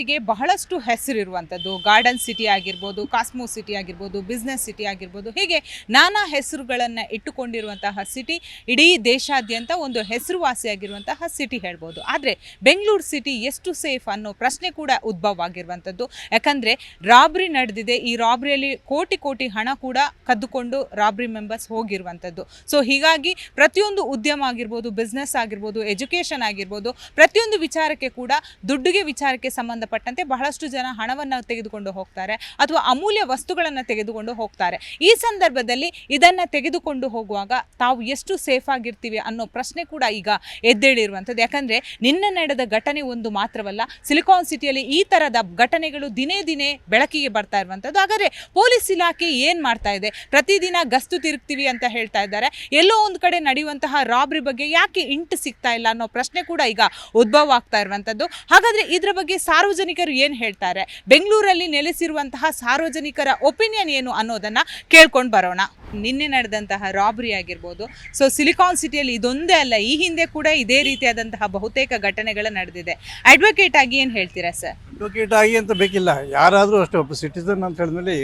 ಸಿಟಿಗೆ ಬಹಳಷ್ಟು ಹೆಸರಿರುವಂಥದ್ದು. ಗಾರ್ಡನ್ ಸಿಟಿ ಆಗಿರ್ಬೋದು ಕಾಸ್ಮೋ ಸಿಟಿ ಆಗಿರ್ಬೋದು ಬಿಸ್ನೆಸ್ ಸಿಟಿ ಆಗಿರ್ಬೋದು, ಹೀಗೆ ನಾನಾ ಹೆಸರುಗಳನ್ನು ಇಟ್ಟುಕೊಂಡಿರುವಂತಹ ಸಿಟಿ ಇಡೀ ದೇಶಾದ್ಯಂತ ಒಂದು ಹೆಸರುವಾಸಿಯಾಗಿರುವಂತಹ ಸಿಟಿ ಹೇಳ್ಬೋದು. ಆದರೆ ಬೆಂಗಳೂರು ಸಿಟಿ ಎಷ್ಟು ಸೇಫ್ ಅನ್ನೋ ಪ್ರಶ್ನೆ ಕೂಡ ಉದ್ಭವ ಆಗಿರುವಂಥದ್ದು. ಯಾಕಂದರೆ ರಾಬ್ರಿ ನಡೆದಿದೆ. ಈ ರಾಬ್ರಿಯಲ್ಲಿ ಕೋಟಿ ಕೋಟಿ ಹಣ ಕೂಡ ಕದ್ದುಕೊಂಡು ರಾಬ್ರಿ ಮೆಂಬರ್ಸ್ ಹೋಗಿರುವಂಥದ್ದು. ಸೊ ಹೀಗಾಗಿ ಪ್ರತಿಯೊಂದು ಉದ್ಯಮ ಆಗಿರ್ಬೋದು ಬಿಸ್ನೆಸ್ ಆಗಿರ್ಬೋದು ಎಜುಕೇಷನ್ ಆಗಿರ್ಬೋದು, ಪ್ರತಿಯೊಂದು ವಿಚಾರಕ್ಕೆ ಕೂಡ ದುಡ್ಡಿಗೆ ವಿಚಾರಕ್ಕೆ ಸಂಬಂಧಪಟ್ಟಂತೆ ಬಹಳಷ್ಟು ಜನ ಹಣವನ್ನು ತೆಗೆದುಕೊಂಡು ಹೋಗ್ತಾರೆ ಅಥವಾ ಅಮೂಲ್ಯ ವಸ್ತುಗಳನ್ನು ತೆಗೆದುಕೊಂಡು ಹೋಗ್ತಾರೆ. ಈ ಸಂದರ್ಭದಲ್ಲಿ ಇದನ್ನು ತೆಗೆದುಕೊಂಡು ಹೋಗುವಾಗ ತಾವು ಎಷ್ಟು ಸೇಫ್ ಆಗಿರ್ತೀವಿ ಅನ್ನೋ ಪ್ರಶ್ನೆ ಕೂಡ ಈಗ ಎದ್ದೇಳಿರುವಂಥದ್ದು. ಯಾಕಂದರೆ ನಿನ್ನೆ ನಡೆದ ಘಟನೆ ಒಂದು ಮಾತ್ರವಲ್ಲ, ಸಿಲಿಕಾನ್ ಸಿಟಿಯಲ್ಲಿ ಈ ಥರದ ಘಟನೆಗಳು ದಿನೇ ದಿನೇ ಬೆಳಕಿಗೆ ಬರ್ತಾ ಇರುವಂಥದ್ದು. ಹಾಗಾದರೆ ಪೊಲೀಸ್ ಇಲಾಖೆ ಏನು ಮಾಡ್ತಾ ಇದೆ? ಪ್ರತಿದಿನ ಗಸ್ತು ತಿರುಗ್ತೀವಿ ಅಂತ ಹೇಳ್ತಾ ಇದ್ದಾರೆ. ಎಲ್ಲೋ ಒಂದು ಕಡೆ ನಡೆಯುವಂತಹ ರಾಬ್ರಿ ಬಗ್ಗೆ ಯಾಕೆ ಇಂಟು ಸಿಗ್ತಾ ಇಲ್ಲ ಅನ್ನೋ ಪ್ರಶ್ನೆ ಕೂಡ ಈಗ ಉದ್ಭವ ಆಗ್ತಾ ಇರುವಂಥದ್ದು. ಹಾಗಾದರೆ ಇದರ ಬಗ್ಗೆ ಸಾರ್ವಜನಿಕರು ಏನು ಹೇಳ್ತಾರೆ? ಬೆಂಗಳೂರಲ್ಲಿ ನೆಲೆಸಿರುವಂತಹ ಸಾರ್ವಜನಿಕರ ಒಪಿನಿಯನ್ ಏನು ಅನ್ನೋದನ್ನು ಕೇಳ್ಕೊಂಡು ಬರೋಣ. ನಿನ್ನೆ ನಡೆದಂತಹ ರಾಬರಿ ಆಗಿರ್ಬೋದು. ಸೊ ಸಿಲಿಕಾನ್ ಸಿಟಿಯಲ್ಲಿ ಇದೊಂದೇ ಅಲ್ಲ, ಈ ಹಿಂದೆ ಕೂಡ ಇದೇ ರೀತಿಯಾದಂತಹ ಬಹುತೇಕ ಘಟನೆಗಳು ನಡೆದಿದೆ. ಅಡ್ವೊಕೇಟ್ ಆಗಿ ಏನು ಹೇಳ್ತೀರಾ ಸರ್ ಅಡ್ವೊಕೇಟ್ ಆಗಿ ಅಂತ ಬೇಕಿಲ್ಲ. ಯಾರಾದರೂ ಅಷ್ಟೇ, ಒಬ್ಬ ಸಿಟಿಸನ್ ಅಂತ ಹೇಳಿದ್ಮೇಲೆ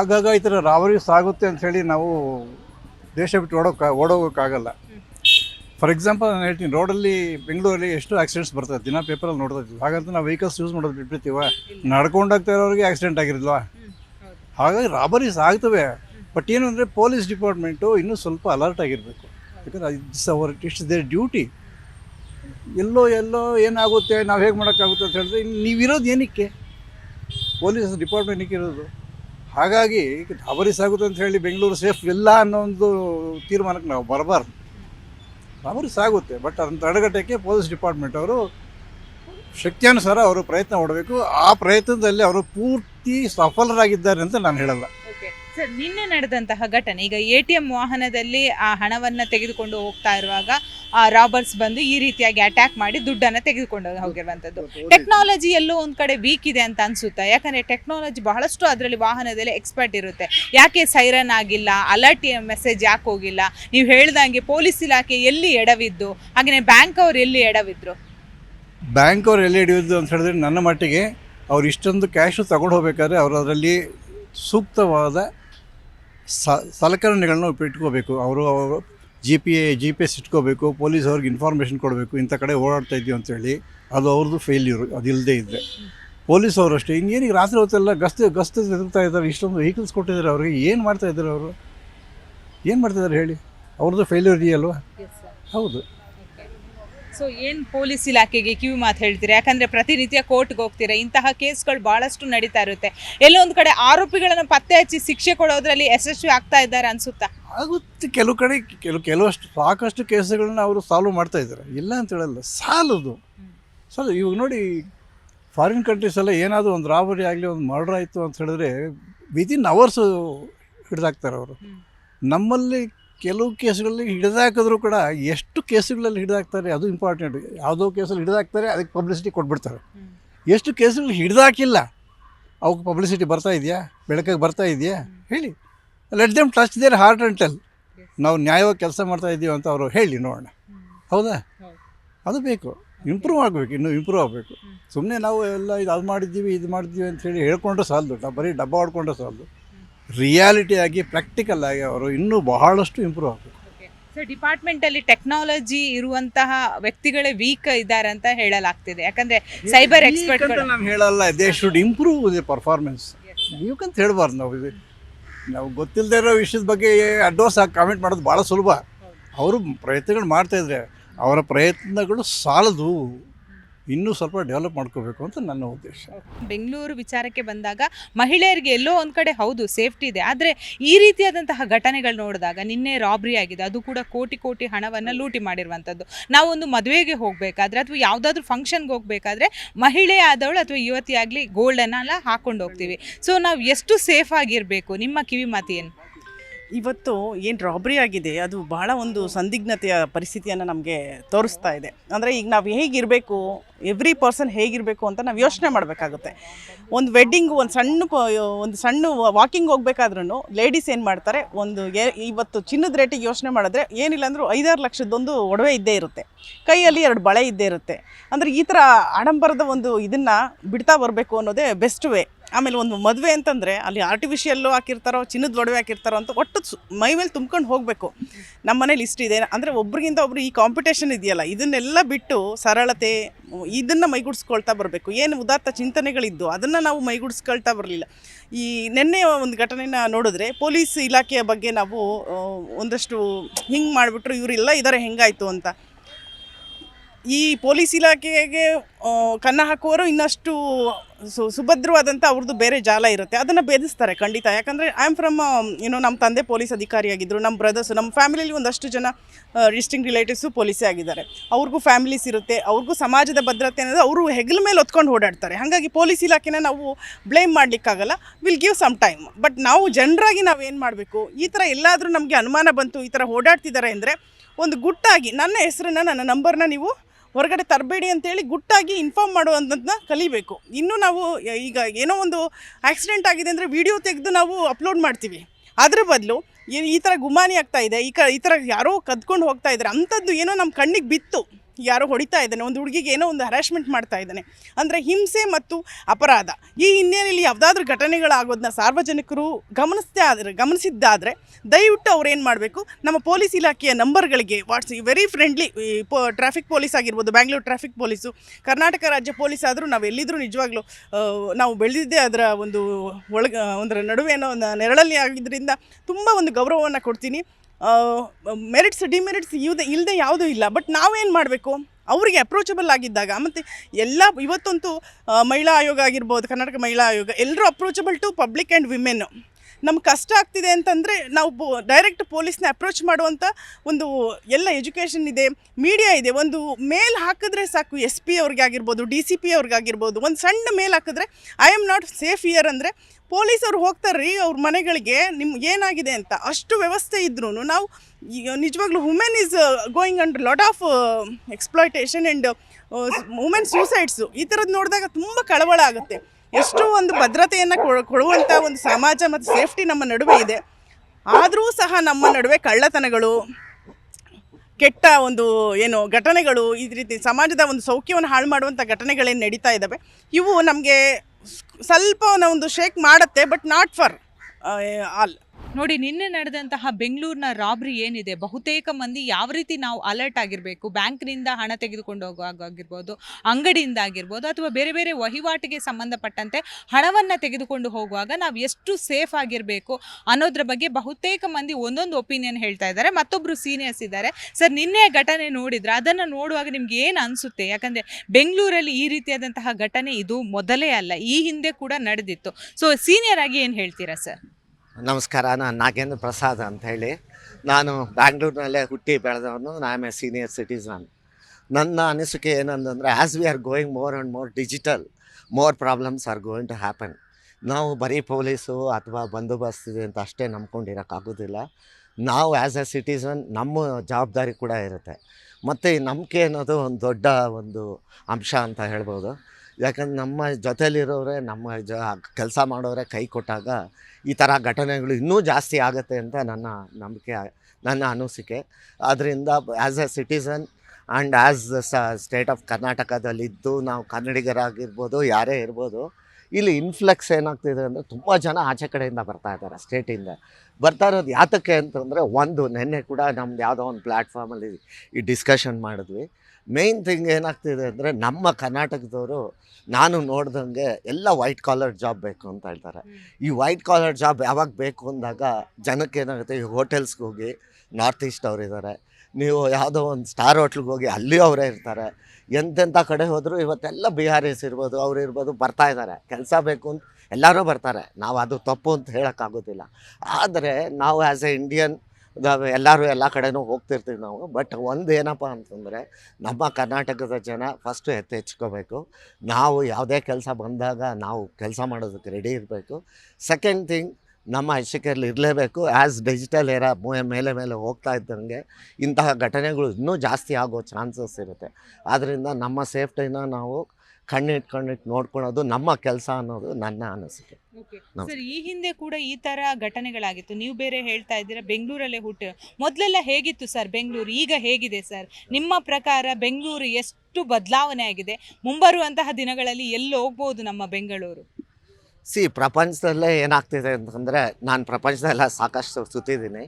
ಆಗಾಗ ಈ ಥರ ರಾಬರಿ ಸಾಗುತ್ತೆ ಅಂತ ಹೇಳಿ ನಾವು ದೇಶ ಬಿಟ್ಟು ಓಡೋಕೆ ಓಡೋಗೋಕ್ಕಾಗಲ್ಲ. ಫಾರ್ ಎಕ್ಸಾಂಪಲ್ ನಾನು ಹೇಳ್ತೀನಿ ರೋಡಲ್ಲಿ ಬೆಂಗಳೂರಲ್ಲಿ ಎಷ್ಟು ಆಕ್ಸಿಡೆಂಟ್ಸ್ ಬರ್ತದೆ ದಿನ ಪೇಪರಲ್ಲಿ ನೋಡ್ತಾ ಇದ್ವಿ ಹಾಗಂತ ನಾವು ವೆಹಿಕಲ್ಸ್ ಯೂಸ್ ಮಾಡೋದು ಬಿಟ್ಬಿಡ್ತೀವ? ನಡ್ಕೊಂಡೋಗ್ತಾ ಇರೋರಿಗೆ ಆಕ್ಸಿಡೆಂಟ್ ಆಗಿರಲ್ವಾ ಹಾಗಾಗಿ ರಾಬರೀಸ್ ಆಗ್ತವೆ. ಬಟ್ ಏನು ಅಂದರೆ ಪೊಲೀಸ್ ಡಿಪಾರ್ಟ್ಮೆಂಟು ಇನ್ನೂ ಸ್ವಲ್ಪ ಅಲರ್ಟ್ ಆಗಿರಬೇಕು. ಯಾಕಂದರೆ it's our it's their duty ಎಲ್ಲೋ ಎಲ್ಲೋ ಏನಾಗುತ್ತೆ ನಾವು ಹೇಗೆ ಮಾಡೋಕ್ಕಾಗುತ್ತೆ ಅಂತ ಹೇಳಿದ್ರೆ ನೀವಿರೋದು ಏನಕ್ಕೆ? ಪೊಲೀಸ್ ಡಿಪಾರ್ಟ್ಮೆಂಟ್ ಇರೋದು? ಹಾಗಾಗಿ ರಾಬರೀಸ್ ಆಗುತ್ತೆ ಅಂತ ಹೇಳಿ ಬೆಂಗಳೂರು ಸೇಫ್ ಇಲ್ಲ ಅನ್ನೋ ಒಂದು ತೀರ್ಮಾನಕ್ಕೆ ನಾವು ಬರಬಾರ್ದು. ರಾಬರೀಸ್ ಸಾಗುತ್ತೆ ಬಟ್ ಅದನ್ನು ತಡೆಗಟ್ಟಕ್ಕೆ ಪೊಲೀಸ್ ಡಿಪಾರ್ಟ್ಮೆಂಟ್ ಅವರು ಶಕ್ತಿಯಾನುಸಾರ ಅವರು ಪ್ರಯತ್ನ ಮಾಡಬೇಕು ಆ ಪ್ರಯತ್ನದಲ್ಲಿ ಅವರು ಪೂರ್ತಿ ಸಫಲರಾಗಿದ್ದಾರೆ ಅಂತ ನಾನು ಹೇಳಲ್ಲ. ಸರ್ ನಿನ್ನೆ ನಡೆದಂತಹ ಘಟನೆ ಈಗ ಎ ಟಿ ಎಂ ವಾಹನದಲ್ಲಿ ಆ ಹಣವನ್ನು ತೆಗೆದುಕೊಂಡು ಹೋಗ್ತಾ ಇರುವಾಗ ಆ ರಾಬರ್ಸ್ ಬಂದು ಈ ರೀತಿಯಾಗಿ ಅಟ್ಯಾಕ್ ಮಾಡಿ ದುಡ್ಡನ್ನು ತೆಗೆದುಕೊಂಡು ಹೋಗಿರುವಂಥದ್ದು ಟೆಕ್ನಾಲಜಿ ಎಲ್ಲೋ ಒಂದು ಕಡೆ ವೀಕ್ ಇದೆ ಅಂತ ಅನ್ಸುತ್ತೆ? ಯಾಕಂದ್ರೆ ಟೆಕ್ನಾಲಜಿ ಬಹಳಷ್ಟು ಅದರಲ್ಲಿ ವಾಹನದಲ್ಲಿ ಎಕ್ಸ್ಪರ್ಟ್ ಇರುತ್ತೆ. ಯಾಕೆ ಸೈರನ್ ಆಗಿಲ್ಲ ಅಲರ್ಟ್ ಮೆಸೇಜ್ ಯಾಕೆ ಹೋಗಿಲ್ಲ? ನೀವು ಹೇಳ್ದಂಗೆ ಪೊಲೀಸ್ ಇಲಾಖೆ ಎಲ್ಲಿ ಎಡವಿದ್ದು? ಹಾಗೆಯೇ ಬ್ಯಾಂಕ್ ಅವರು ಎಲ್ಲಿ ಎಡವಿದ್ರು? ಬ್ಯಾಂಕ್ ಅವ್ರು ಎಲ್ಲಿ ಹಿಡಿಯೋದು ಅಂತ ಹೇಳಿದ್ರೆ ನನ್ನ ಮಟ್ಟಿಗೆ ಅವ್ರು ಇಷ್ಟೊಂದು ಕ್ಯಾಶು ತಗೊಂಡು ಹೋಗ್ಬೇಕಾದ್ರೆ ಅವರು ಅದರಲ್ಲಿ ಸೂಕ್ತವಾದ ಸಲಕರಣೆಗಳನ್ನ ಇಟ್ಕೋಬೇಕು ಅವರು ಅವರು G P A G P S ಇಟ್ಕೋಬೇಕು ಪೊಲೀಸ್ ಅವ್ರಿಗೆ ಇನ್ಫಾರ್ಮೇಷನ್ ಕೊಡಬೇಕು ಇಂಥ ಕಡೆ ಓಡಾಡ್ತಾ ಇದ್ದೀವಿ ಅಂತೇಳಿ ಅದು ಅವ್ರದ್ದು ಫೇಲ್ಯೂರು ಇಲ್ಲದೇ ಇದ್ದರೆ ಪೊಲೀಸ್ ಅವರು ಅಷ್ಟೇ. ಇನ್ನೇನಿಗೆ ರಾತ್ರಿ ಹೊತ್ತೆಲ್ಲ ಗಸ್ತು ಗಸ್ತು ತಿರುಗ್ತಾ ಇದ್ದಾರೆ. ಇಷ್ಟೊಂದು ವೆಹಿಕಲ್ಸ್ ಕೊಟ್ಟಿದ್ದಾರೆ ಅವ್ರಿಗೆ. ಏನು ಮಾಡ್ತಾ ಇದ್ದಾರೆ ಅವರು? ಏನು ಮಾಡ್ತಿದ್ದಾರೆ ಹೇಳಿ? ಅವ್ರದ್ದು ಫೇಲ್ಯೂರ್ ಇದೆಯಲ್ವಾ? ಹೌದು. ಸೊ ಏನು ಪೊಲೀಸ್ ಇಲಾಖೆಗೆ ಕಿವಿ ಮಾತು ಹೇಳ್ತೀರಾ? ಯಾಕಂದ್ರೆ ಪ್ರತಿನಿತ್ಯ ಕೋರ್ಟ್ಗೆ ಹೋಗ್ತೀರಾ? ಇಂತಹ ಕೇಸ್ಗಳು ಬಹಳಷ್ಟು ನಡೀತಾ ಇರುತ್ತೆ. ಎಲ್ಲೋ ಒಂದು ಕಡೆ ಆರೋಪಿಗಳನ್ನು ಪತ್ತೆ ಹಚ್ಚಿ ಶಿಕ್ಷೆ ಕೊಡೋದ್ರಲ್ಲಿ ಯಶಸ್ವಿ ಆಗ್ತಾ ಇದ್ದಾರೆ ಅನ್ಸುತ್ತಾ? ಆಗುತ್ತೆ. ಕೆಲವು ಕಡೆ ಕೆಲವು ಕೆಲವಷ್ಟು ಸಾಕಷ್ಟು ಕೇಸುಗಳನ್ನ ಅವರು ಸಾಲ್ವ್ ಮಾಡ್ತಾ ಇದ್ದಾರೆ. ಇಲ್ಲ ಅಂತ ಹೇಳಲ್ಲ ಸಾಲದು. ಸರ್ ಇವಾಗ ನೋಡಿ ಫಾರಿನ್ ಕಂಟ್ರೀಸ್ ಎಲ್ಲ ಏನಾದರೂ ಒಂದು ರಾಬರಿ ಆಗಲಿ ಒಂದು ಮರ್ಡರ್ ಆಯಿತು ಅಂತ ಹೇಳಿದ್ರೆ ವಿದಿನ್ ಅವರ್ಸು ಹಿಡಿದಾಕ್ತಾರೆ ಅವರು. ನಮ್ಮಲ್ಲಿ ಕೆಲವು ಕೇಸುಗಳಲ್ಲಿ ಹಿಡಿದಾಕಿದ್ರು ಕೂಡ ಎಷ್ಟು ಕೇಸುಗಳಲ್ಲಿ ಹಿಡಿದಾಕ್ತಾರೆ ಅದು ಇಂಪಾರ್ಟೆಂಟ್ ಯಾವುದೋ ಕೇಸಲ್ಲಿ ಹಿಡಿದಾಕ್ತಾರೆ ಅದಕ್ಕೆ ಪಬ್ಲಿಸಿಟಿ ಕೊಟ್ಬಿಡ್ತಾರೆ. ಎಷ್ಟು ಕೇಸುಗಳು ಹಿಡಿದಾಕಿಲ್ಲ? ಅವಕ್ಕೆ ಪಬ್ಲಿಸಿಟಿ ಬರ್ತಾ ಇದೆಯಾ? ಬೆಳಕಿಗೆ ಬರ್ತಾ ಇದೆಯಾ? ಹೇಳಿ. Let them touch their heart and tell ನಾವು ನ್ಯಾಯವಾಗಿ ಕೆಲಸ ಮಾಡ್ತಾ ಇದ್ದೀವಿ ಅಂತ ಅವರು ಹೇಳಿ ನೋಡೋಣ. ಹೌದಾ? ಅದು ಬೇಕು. ಇಂಪ್ರೂವ್ ಆಗಬೇಕು ಇನ್ನೂ ಇಂಪ್ರೂವ್ ಆಗಬೇಕು. ಸುಮ್ಮನೆ ನಾವು ಎಲ್ಲ ಇದು ಅದು ಮಾಡಿದ್ದೀವಿ ಇದು ಮಾಡಿದ್ದೀವಿ ಅಂತ ಹೇಳಿ ಹೇಳ್ಕೊಂಡ್ರೆ ಸಾಲದು. ಬರೀ ಡಬ್ಬ ಹೊಡ್ಕೊಂಡ್ರೆ ಸಾಲದು. ರಿಯಾಲಿಟಿ ಆಗಿ ಪ್ರಾಕ್ಟಿಕಲ್ ಆಗಿ ಅವರು ಇನ್ನೂ ಬಹಳಷ್ಟು ಇಂಪ್ರೂವ್ ಆಗಬೇಕು. ಸರ್ ಡಿಪಾರ್ಟ್ಮೆಂಟ್ ಅಲ್ಲಿ ಟೆಕ್ನಾಲಜಿ ಇರುವಂತಹ ವ್ಯಕ್ತಿಗಳೇ ವೀಕ್ ಇದ್ದಾರೆ ಅಂತ ಹೇಳಲಾಗ್ತಿದೆ. ಯಾಕಂದ್ರೆ ಸೈಬರ್ ಎಕ್ಸ್ಪರ್ಟ್ ನಾನು ಹೇಳಲ್ಲ. They should improve the performance ನೀವು ಕಂತ ಹೇಳ್ಬಾರ್ದು ನಾವು ಇದು ನಾವು ಗೊತ್ತಿಲ್ಲದೆ ಇರೋ ವಿಷಯದ ಬಗ್ಗೆ ಅಡ್ವಾನ್ಸ್ ಆಗಿ ಕಾಮೆಂಟ್ ಮಾಡೋದು ಭಾಳ ಸುಲಭ. ಅವರು ಪ್ರಯತ್ನಗಳು ಮಾಡ್ತಾಯಿದ್ರೆ ಅವರ ಪ್ರಯತ್ನಗಳು ಸಾಲದು. ಇನ್ನೂ ಸ್ವಲ್ಪ ಡೆವಲಪ್ ಮಾಡ್ಕೋಬೇಕು ಅಂತ ನನ್ನ ಉದ್ದೇಶ. ಬೆಂಗಳೂರು ವಿಚಾರಕ್ಕೆ ಬಂದಾಗ ಮಹಿಳೆಯರಿಗೆ ಎಲ್ಲೋ ಒಂದು ಕಡೆ ಹೌದು ಸೇಫ್ಟಿ ಇದೆ. ಆದರೆ ಈ ರೀತಿಯಾದಂತಹ ಘಟನೆಗಳು ನೋಡಿದಾಗ ನಿನ್ನೆ ರಾಬ್ರಿ ಆಗಿದೆ, ಅದು ಕೂಡ ಕೋಟಿ ಕೋಟಿ ಹಣವನ್ನು ಲೂಟಿ ಮಾಡಿರುವಂಥದ್ದು ನಾವೊಂದು ಮದುವೆಗೆ ಹೋಗಬೇಕಾದ್ರೆ ಅಥವಾ ಯಾವುದಾದ್ರೂ ಫಂಕ್ಷನ್ಗೆ ಹೋಗಬೇಕಾದ್ರೆ ಮಹಿಳೆ ಆದವಳು ಅಥವಾ ಯುವತಿಯಾಗಲಿ ಗೋಲ್ಡನ್ನೆಲ್ಲ ಹಾಕೊಂಡು ಹೋಗ್ತೀವಿ. ಸೊ ನಾವು ಎಷ್ಟು ಸೇಫ್ ಆಗಿರಬೇಕು? ನಿಮ್ಮ ಕಿವಿ ಮಾತು ಏನು? ಇವತ್ತು ಏನು ರಾಬ್ರಿ ಆಗಿದೆ ಅದು ಬಹಳ ಒಂದು ಸಂದಿಗ್ಧತೆಯ ಪರಿಸ್ಥಿತಿಯನ್ನು ನಮಗೆ ತೋರಿಸ್ತಾ ಇದೆ. ಅಂದರೆ ಈಗ ನಾವು ಹೇಗಿರಬೇಕು ಎವ್ರಿ ಪರ್ಸನ್ ಹೇಗಿರಬೇಕು ಅಂತ ನಾವು ಯೋಚನೆ ಮಾಡಬೇಕಾಗುತ್ತೆ. ಒಂದು ವೆಡ್ಡಿಂಗು ಒಂದು ಸಣ್ಣ ಒಂದು ಸಣ್ಣ ವಾಕಿಂಗ್ ಹೋಗ್ಬೇಕಾದ್ರೂ ಲೇಡೀಸ್ ಏನು ಮಾಡ್ತಾರೆ ಒಂದು ಇವತ್ತು ಚಿನ್ನದ ರೇಟಿಗೆ ಯೋಚನೆ ಮಾಡಿದ್ರೆ ಏನಿಲ್ಲ ಅಂದರೂ ಐದಾರು ಲಕ್ಷದೊಂದು ಒಡವೆ ಇದ್ದೇ ಇರುತ್ತೆ. ಕೈಯಲ್ಲಿ ಎರಡು ಬಳೆ ಇದ್ದೇ ಇರುತ್ತೆ. ಅಂದರೆ ಈ ಥರ ಆಡಂಬರದ ಒಂದು ಇದನ್ನು ಬಿಡ್ತಾ ಬರಬೇಕು ಅನ್ನೋದೇ ಬೆಸ್ಟ್ ವೇ ಆಮೇಲೆ ಒಂದು ಮದುವೆ ಅಂತಂದರೆ ಅಲ್ಲಿ ಆರ್ಟಿಫಿಷಿಯಲ್ಲು ಹಾಕಿರ್ತಾರೋ, ಚಿನ್ನದ ಒಡವೆ ಹಾಕಿರ್ತಾರೋ ಅಂತ ಒಟ್ಟು ಮೈ ಮೇಲೆ ತುಂಬ್ಕೊಂಡು ಹೋಗಬೇಕು. ನಮ್ಮ ಮನೇಲಿ ಇದೆ. ಅಂದರೆ ಒಬ್ರಿಗಿಂತ ಒಬ್ರು ಈ ಕಾಂಪಿಟೇಷನ್ ಇದೆಯಲ್ಲ, ಇದನ್ನೆಲ್ಲ ಬಿಟ್ಟು ಸರಳತೆ, ಇದನ್ನು ಮೈಗೂಡಿಸ್ಕೊಳ್ತಾ ಬರಬೇಕು. ಏನು ಉದಾತ್ತ ಚಿಂತನೆಗಳಿದ್ದು ಅದನ್ನು ನಾವು ಮೈಗೂಡಿಸ್ಕೊಳ್ತಾ ಬರಲಿಲ್ಲ. ಈ ನಿನ್ನೆ ಒಂದು ಘಟನೆನ ನೋಡಿದ್ರೆ ಪೊಲೀಸ್ ಇಲಾಖೆಯ ಬಗ್ಗೆ ನಾವು ಒಂದಷ್ಟು ಹಿಂಗೆ ಮಾಡಿಬಿಟ್ರು, ಇವರೆಲ್ಲ ಇದ್ದಾರೆ ಹೆಂಗಾಯಿತು ಅಂತ. ಈ ಪೊಲೀಸ್ ಇಲಾಖೆಗೆ ಕನ್ನ ಹಾಕುವರು ಇನ್ನಷ್ಟು ಸು ಸುಭದ್ರವಾದಂಥ ಅವ್ರದ್ದು ಬೇರೆ ಜಾಲ ಇರುತ್ತೆ. ಅದನ್ನು ಭೇದಿಸ್ತಾರೆ ಖಂಡಿತ. ಯಾಕಂದರೆ ಐ ಆಮ್ ಫ್ರಮ್ ಏನೋ ನಮ್ಮ ತಂದೆ ಪೊಲೀಸ್ ಅಧಿಕಾರಿಯಾಗಿದ್ದರು ನಮ್ಮ ಬ್ರದರ್ಸು ನಮ್ಮ ಫ್ಯಾಮಿಲಿಲಿ ಒಂದಷ್ಟು ಜನ ಡಿಸ್ಟಿಂಗ್ ರಿಲೇಟಿವ್ಸು ಪೊಲೀಸೇ ಆಗಿದ್ದಾರೆ. ಅವ್ರಿಗೂ ಫ್ಯಾಮಿಲೀಸ್ ಇರುತ್ತೆ, ಅವ್ರಿಗೂ ಸಮಾಜದ ಭದ್ರತೆ ಅನ್ನೋದು ಅವರು ಹೆಗಲ ಮೇಲೆ ಹೊತ್ಕೊಂಡು ಓಡಾಡ್ತಾರೆ. ಹಾಗಾಗಿ ಪೊಲೀಸ್ ಇಲಾಖೆನ ನಾವು blame ಮಾಡಲಿಕ್ಕಾಗಲ್ಲ will give some time but ನಾವು ಜನರಾಗಿ ನಾವು ಏನು ಮಾಡಬೇಕು? ಈ ಥರ ಎಲ್ಲಾದರೂ ನಮಗೆ ಅನುಮಾನ ಬಂತು, ಈ ಥರ ಓಡಾಡ್ತಿದ್ದಾರೆ ಅಂದರೆ, ಒಂದು ಗುಟ್ಟಾಗಿ, ನನ್ನ ಹೆಸರನ್ನ, ನನ್ನ ನಂಬರ್ನ ನೀವು ಹೊರಗಡೆ ತರಬೇಡಿ ಅಂತೇಳಿ ಗುಟ್ಟಾಗಿ ಇನ್ಫಾರ್ಮ್ ಮಾಡುವಂಥದ್ದನ್ನ ಕಲಿಬೇಕು. ಇನ್ನೂ ನಾವು ಈಗ ಏನೋ ಒಂದು ಆಕ್ಸಿಡೆಂಟ್ ಆಗಿದೆ ಅಂದರೆ ವಿಡಿಯೋ ತೆಗೆದು ನಾವು ಅಪ್ಲೋಡ್ ಮಾಡ್ತೀವಿ. ಅದ್ರ ಬದಲು ಈ ಥರ ಗುಮಾನಿ ಆಗ್ತಾ ಇದೆ, ಈ ಕ ಈ ಥರ ಯಾರೋ ಕದ್ಕೊಂಡು ಹೋಗ್ತಾ ಇದ್ದಾರೆ ಅಂಥದ್ದು ಏನೋ ನಮ್ಮ ಕಣ್ಣಿಗೆ ಬಿತ್ತು. ಯಾರೋ ಹೊಡಿತಾ ಇದ್ದಾನೆ, ಒಂದು ಹುಡುಗಿಗೆ ಏನೋ ಒಂದು ಹರಾಶ್ಮೆಂಟ್ ಮಾಡ್ತಾ ಇದ್ದಾನೆ. ಅಂದರೆ ಹಿಂಸೆ ಮತ್ತು ಅಪರಾಧ. ಈ ಹಿನ್ನೆಲೆಯಲ್ಲಿ ಯಾವುದಾದ್ರೂ ಘಟನೆಗಳಾಗೋದನ್ನ ಸಾರ್ವಜನಿಕರು ಗಮನಿಸ್ತಾ ಆದರೆ ಗಮನಿಸಿದ್ದಾದರೆ ದಯವಿಟ್ಟು ಅವ್ರು ಏನು ಮಾಡಬೇಕು? ನಮ್ಮ ಪೊಲೀಸ್ ಇಲಾಖೆಯ ನಂಬರ್ಗಳಿಗೆ ವಾಟ್ಸ್ ವೆರಿ ಫ್ರೆಂಡ್ಲಿ ಪೋ ಟ್ರಾಫಿಕ್ ಪೊಲೀಸ್ ಆಗಿರ್ಬೋದು ಬ್ಯಾಂಗ್ಳೂರು ಟ್ರಾಫಿಕ್ ಪೊಲೀಸು ಕರ್ನಾಟಕ ರಾಜ್ಯ ಪೊಲೀಸ್ ಆದರೂ ನಾವು ಎಲ್ಲಿದ್ದರೂ ನಿಜವಾಗ್ಲೂ ನಾವು ಬೆಳೆದಿದ್ದೇ ಅದರ ಒಂದು ಒಳಗ, ಒಂದರ ನಡುವೆ ಏನೋ ನೆರಳಲ್ಲಿ ಆಗಿದ್ದರಿಂದ ತುಂಬ ಒಂದು ಗೌರವವನ್ನು ಕೊಡ್ತೀನಿ. ಮೆರಿಟ್ಸ್ ಡಿಮೆರಿಟ್ಸ್ ಇಲ್ಲದೆ ಇಲ್ಲದೆ ಯಾವುದೂ ಇಲ್ಲ. ಬಟ್ ನಾವೇನು ಮಾಡಬೇಕು? ಅವರಿಗೆ ಅಪ್ರೋಚಬಲ್ ಆಗಿದ್ದಾಗ, ಮತ್ತು ಎಲ್ಲ ಇವತ್ತಂತೂ ಮಹಿಳಾ ಆಯೋಗ ಆಗಿರ್ಬೋದು, ಕರ್ನಾಟಕ ಮಹಿಳಾ ಆಯೋಗ ಎಲ್ಲರೂ approachable to public and women ನಮ್ಗೆ ಕಷ್ಟ ಆಗ್ತಿದೆ ಅಂತಂದರೆ ನಾವು ಡೈರೆಕ್ಟ್ ಪೊಲೀಸ್ನ ಅಪ್ರೋಚ್ ಮಾಡುವಂಥ ಒಂದು ಎಲ್ಲ ಎಜುಕೇಷನ್ ಇದೆ ಮೀಡಿಯಾ ಇದೆ. ಒಂದು ಮೇಲ್ ಹಾಕಿದ್ರೆ ಸಾಕು ಎಸ್ ಪಿ ಅವ್ರಿಗೆ ಆಗಿರ್ಬೋದು ಡಿ ಸಿ ಪಿ ಅವ್ರಿಗೆ ಆಗಿರ್ಬೋದು ಒಂದು ಸಣ್ಣ ಮೇಲ್ ಹಾಕಿದ್ರೆ I am not safe here ಅಂದರೆ ಪೊಲೀಸವ್ರು ಹೋಗ್ತಾರೆ ರೀ ಅವ್ರ ಮನೆಗಳಿಗೆ ನಿಮ್ಗೆ ಏನಾಗಿದೆ ಅಂತ. ಅಷ್ಟು ವ್ಯವಸ್ಥೆ ಇದ್ರೂ ನಾವು ನಿಜವಾಗ್ಲೂ women is going and lot of exploitation and women suicides ಈ ಥರದ್ದು ನೋಡಿದಾಗ ತುಂಬ ಕಳವಳ ಆಗುತ್ತೆ. ಎಷ್ಟು ಒಂದು ಭದ್ರತೆಯನ್ನು ಕೊಡುವಂಥ ಒಂದು ಸಮಾಜ ಮತ್ತು ಸೇಫ್ಟಿ ನಮ್ಮ ನಡುವೆ ಇದೆ. ಆದರೂ ಸಹ ನಮ್ಮ ನಡುವೆ ಕಳ್ಳತನಗಳು, ಕೆಟ್ಟ ಒಂದು ಏನು ಘಟನೆಗಳು, ಈ ರೀತಿ ಸಮಾಜದ ಒಂದು ಸೌಖ್ಯವನ್ನು ಹಾಳು ಮಾಡುವಂಥ ಘಟನೆಗಳೇನು ನಡೀತಾ ಇದ್ದಾವೆ ಇವು ನಮಗೆ ಸ್ವಲ್ಪ ಒಂದು ಶೇಕ್ ಮಾಡುತ್ತೆ, ಬಟ್ ನಾಟ್ ಫಾರ್ ಆಲ್. ನೋಡಿ, ನಿನ್ನೆ ನಡೆದಂತಹ ಬೆಂಗಳೂರಿನ ರಾಬ್ರಿ ಏನಿದೆ? ಬಹುತೇಕ ಮಂದಿ ಯಾವ ರೀತಿ ನಾವು ಅಲರ್ಟ್ ಆಗಿರಬೇಕು? ಬ್ಯಾಂಕ್ನಿಂದ ಹಣ ತೆಗೆದುಕೊಂಡು ಹೋಗುವಾಗ ಆಗಿರ್ಬೋದು, ಅಂಗಡಿಯಿಂದ ಆಗಿರ್ಬೋದು, ಅಥವಾ ಬೇರೆ ಬೇರೆ ವಹಿವಾಟಿಗೆ ಸಂಬಂಧಪಟ್ಟಂತೆ ಹಣವನ್ನು ತೆಗೆದುಕೊಂಡು ಹೋಗುವಾಗ ನಾವು ಎಷ್ಟು ಸೇಫ್ ಆಗಿರಬೇಕು ಅನ್ನೋದ್ರ ಬಗ್ಗೆ ಬಹುತೇಕ ಮಂದಿ ಒಂದೊಂದು ಒಪಿನಿಯನ್ ಹೇಳ್ತಾ ಇದ್ದಾರೆ. ಮತ್ತೊಬ್ಬರು ಸೀನಿಯರ್ಸ್ ಇದ್ದಾರೆ. ಸರ್ ನಿನ್ನೆ ಘಟನೆ ನೋಡಿದ್ರೆ ಅದನ್ನು ನೋಡುವಾಗ ನಿಮ್ಗೆ ಏನು ಅನಿಸುತ್ತೆ? ಯಾಕಂದರೆ ಬೆಂಗಳೂರಲ್ಲಿ ಈ ರೀತಿಯಾದಂತಹ ಘಟನೆ ಇದು ಮೊದಲೇ ಅಲ್ಲ, ಈ ಹಿಂದೆ ಕೂಡ ನಡೆದಿತ್ತು. ಸೊ ಸೀನಿಯರ್ ಆಗಿ ಏನು ಹೇಳ್ತೀರಾ ಸರ್ ನಮಸ್ಕಾರ, ನಾನು ನಾಗೇಂದ್ರ ಪ್ರಸಾದ್ ಅಂತ ಹೇಳಿ. ನಾನು ಬ್ಯಾಂಗ್ಳೂರಿನಲ್ಲೇ ಹುಟ್ಟಿ ಬೆಳೆದವನು ನಾನು ಸೀನಿಯರ್ ಸಿಟಿಸನ್ ನನ್ನ ಅನಿಸಿಕೆ ಏನಂತಂದರೆ as we are going more and more digital more problems are going to happen ನಾವು ಬರೀ ಪೊಲೀಸು ಅಥವಾ ಬಂದೋಬಸ್ತ್ ಇದೆ ಅಂತ ಅಷ್ಟೇ ನಂಬ್ಕೊಂಡಿರೋಕ್ಕಾಗೋದಿಲ್ಲ ನಾವು ಆ್ಯಸ್ ಎ ಸಿಟಿಸನ್ ನಮ್ಮ ಜವಾಬ್ದಾರಿ ಕೂಡ ಇರುತ್ತೆ. ಮತ್ತು ಈ ನಂಬಿಕೆ ಅನ್ನೋದು ಒಂದು ದೊಡ್ಡ ಒಂದು ಅಂಶ ಅಂತ ಹೇಳ್ಬೋದು. ಯಾಕಂದ್ರೆ ನಮ್ಮ ಜೊತೆಲಿರೋರೆ, ನಮ್ಮ ಜ ಕೆಲಸ ಮಾಡೋರೆ ಕೈ ಕೊಟ್ಟಾಗ ಈ ಥರ ಘಟನೆಗಳು ಇನ್ನೂ ಜಾಸ್ತಿ ಆಗುತ್ತೆ ಅಂತ ನನ್ನ ನಂಬಿಕೆ, ನನ್ನ ಅನಿಸಿಕೆ. ಆದ್ದರಿಂದ as a citizen and as the state of ಕರ್ನಾಟಕದಲ್ಲಿದ್ದು ನಾವು ಕನ್ನಡಿಗರಾಗಿರ್ಬೋದು, ಯಾರೇ ಇರ್ಬೋದು, ಇಲ್ಲಿ ಇನ್ಫ್ಲೆಕ್ಸ್ ಏನಾಗ್ತಿದೆ ಅಂದರೆ ತುಂಬ ಜನ ಆಚೆ ಕಡೆಯಿಂದ ಬರ್ತಾ ಇದ್ದಾರೆ ಸ್ಟೇಟಿಂದ ಬರ್ತಾ ಇರೋದು ಯಾತಕ್ಕೆ ಅಂತಂದರೆ ಒಂದು, ನಿನ್ನೆ ಕೂಡ ನಮ್ದು ಯಾವುದೋ ಒಂದು ಪ್ಲ್ಯಾಟ್ಫಾರ್ಮಲ್ಲಿ ಈ ಡಿಸ್ಕಷನ್ ಮಾಡಿದ್ವಿ. ಮೇಯ್ನ್ ಥಿಂಗ್ ಏನಾಗ್ತಿದೆ ಅಂದರೆ ನಮ್ಮ ಕರ್ನಾಟಕದವರು ನಾನು ನೋಡ್ದಂಗೆ ಎಲ್ಲ ವೈಟ್ ಕಾಲರ್ ಜಾಬ್ ಬೇಕು ಅಂತ ಹೇಳ್ತಾರೆ. ಈ ವೈಟ್ ಕಾಲರ್ ಜಾಬ್ ಯಾವಾಗ ಬೇಕು ಅಂದಾಗ ಜನಕ್ಕೆ ಏನಾಗುತ್ತೆ ಈ ಹೋಟೆಲ್ಸ್ಗೆ ಹೋಗಿ ನಾರ್ತ್ ಈಸ್ಟ್ ಅವ್ರು ಇದ್ದಾರೆ ನೀವು ಯಾವುದೋ ಒಂದು ಸ್ಟಾರ್ ಹೋಟ್ಲಿಗೆ ಹೋಗಿ ಅಲ್ಲಿ ಅವರೇ ಇರ್ತಾರೆ. ಎಂತೆಂಥ ಕಡೆ ಹೋದರೂ ಇವತ್ತೆಲ್ಲ ಬಿಹಾರೀಸ್ ಇರ್ಬೋದು ಅವ್ರು ಇರ್ಬೋದು ಬರ್ತಾ ಇದ್ದಾರೆ ಕೆಲಸ ಬೇಕು ಅಂತ ಎಲ್ಲರೂ ಬರ್ತಾರೆ. ನಾವು ಅದು ತಪ್ಪು ಅಂತ ಹೇಳೋಕ್ಕಾಗೋದಿಲ್ಲ. ಆದರೆ ನಾವು ಆ್ಯಸ್ ಎ ಇಂಡಿಯನ್ ಎಲ್ಲರೂ ಎಲ್ಲ ಕಡೆನೂ ಹೋಗ್ತಿರ್ತೀವಿ ನಾವು. ಬಟ್ ಒಂದು ಏನಪ್ಪ ಅಂತಂದರೆ, ನಮ್ಮ ಕರ್ನಾಟಕದ ಜನ ಫಸ್ಟು ಎತ್ತೆಚ್ಕೋಬೇಕು ನಾವು ಯಾವುದೇ ಕೆಲಸ ಬಂದಾಗ ನಾವು ಕೆಲಸ ಮಾಡೋದಕ್ಕೆ ರೆಡಿ ಇರಬೇಕು. ಸೆಕೆಂಡ್ ಥಿಂಗ್ ನಮ್ಮ ಐಶಿಕೆಯಲ್ಲಿ ಇರಲೇಬೇಕು. ಆ್ಯಸ್ ಡಿಜಿಟಲ್ ಏರ ಮೇಲೆ ಮೇಲೆ ಹೋಗ್ತಾ ಇದ್ದಂಗೆ ಇಂತಹ ಘಟನೆಗಳು ಇನ್ನೂ ಜಾಸ್ತಿ ಆಗೋ ಚಾನ್ಸಸ್ ಇರುತ್ತೆ. ಆದ್ದರಿಂದ ನಮ್ಮ ಸೇಫ್ಟಿನ ನಾವು ಕಣ್ಣಿಟ್ಕೊಂಡಿಟ್ಟು ನೋಡ್ಕೊಳೋದು ನಮ್ಮ ಕೆಲಸ ಅನ್ನೋದು ನನ್ನ ಅನಿಸಿಕೆ. ಸರ್ ಈ ಹಿಂದೆ ಕೂಡ ಈ ತರ ಘಟನೆಗಳಾಗಿತ್ತು. ನೀವು ಬೇರೆ ಹೇಳ್ತಾ ಇದ್ದೀರಾ ಬೆಂಗಳೂರಲ್ಲೇ ಹುಟ್ಟ. ಮೊದಲೆಲ್ಲ ಹೇಗಿತ್ತು ಸರ್ ಬೆಂಗಳೂರು? ಈಗ ಹೇಗಿದೆ ಸರ್? ನಿಮ್ಮ ಪ್ರಕಾರ ಬೆಂಗಳೂರು ಎಷ್ಟು ಬದಲಾವಣೆ ಆಗಿದೆ? ಮುಂಬರುವಂತಹ ದಿನಗಳಲ್ಲಿ ಎಲ್ಲಿ ಹೋಗ್ಬೋದು ನಮ್ಮ ಬೆಂಗಳೂರು? ಸಿ ಪ್ರಪಂಚದಲ್ಲೇ ಏನಾಗ್ತಿದೆ ಅಂತಂದರೆ ನಾನು ಪ್ರಪಂಚದಲ್ಲ ಸಾಕಷ್ಟು ಸುತ್ತಿದ್ದೀನಿ.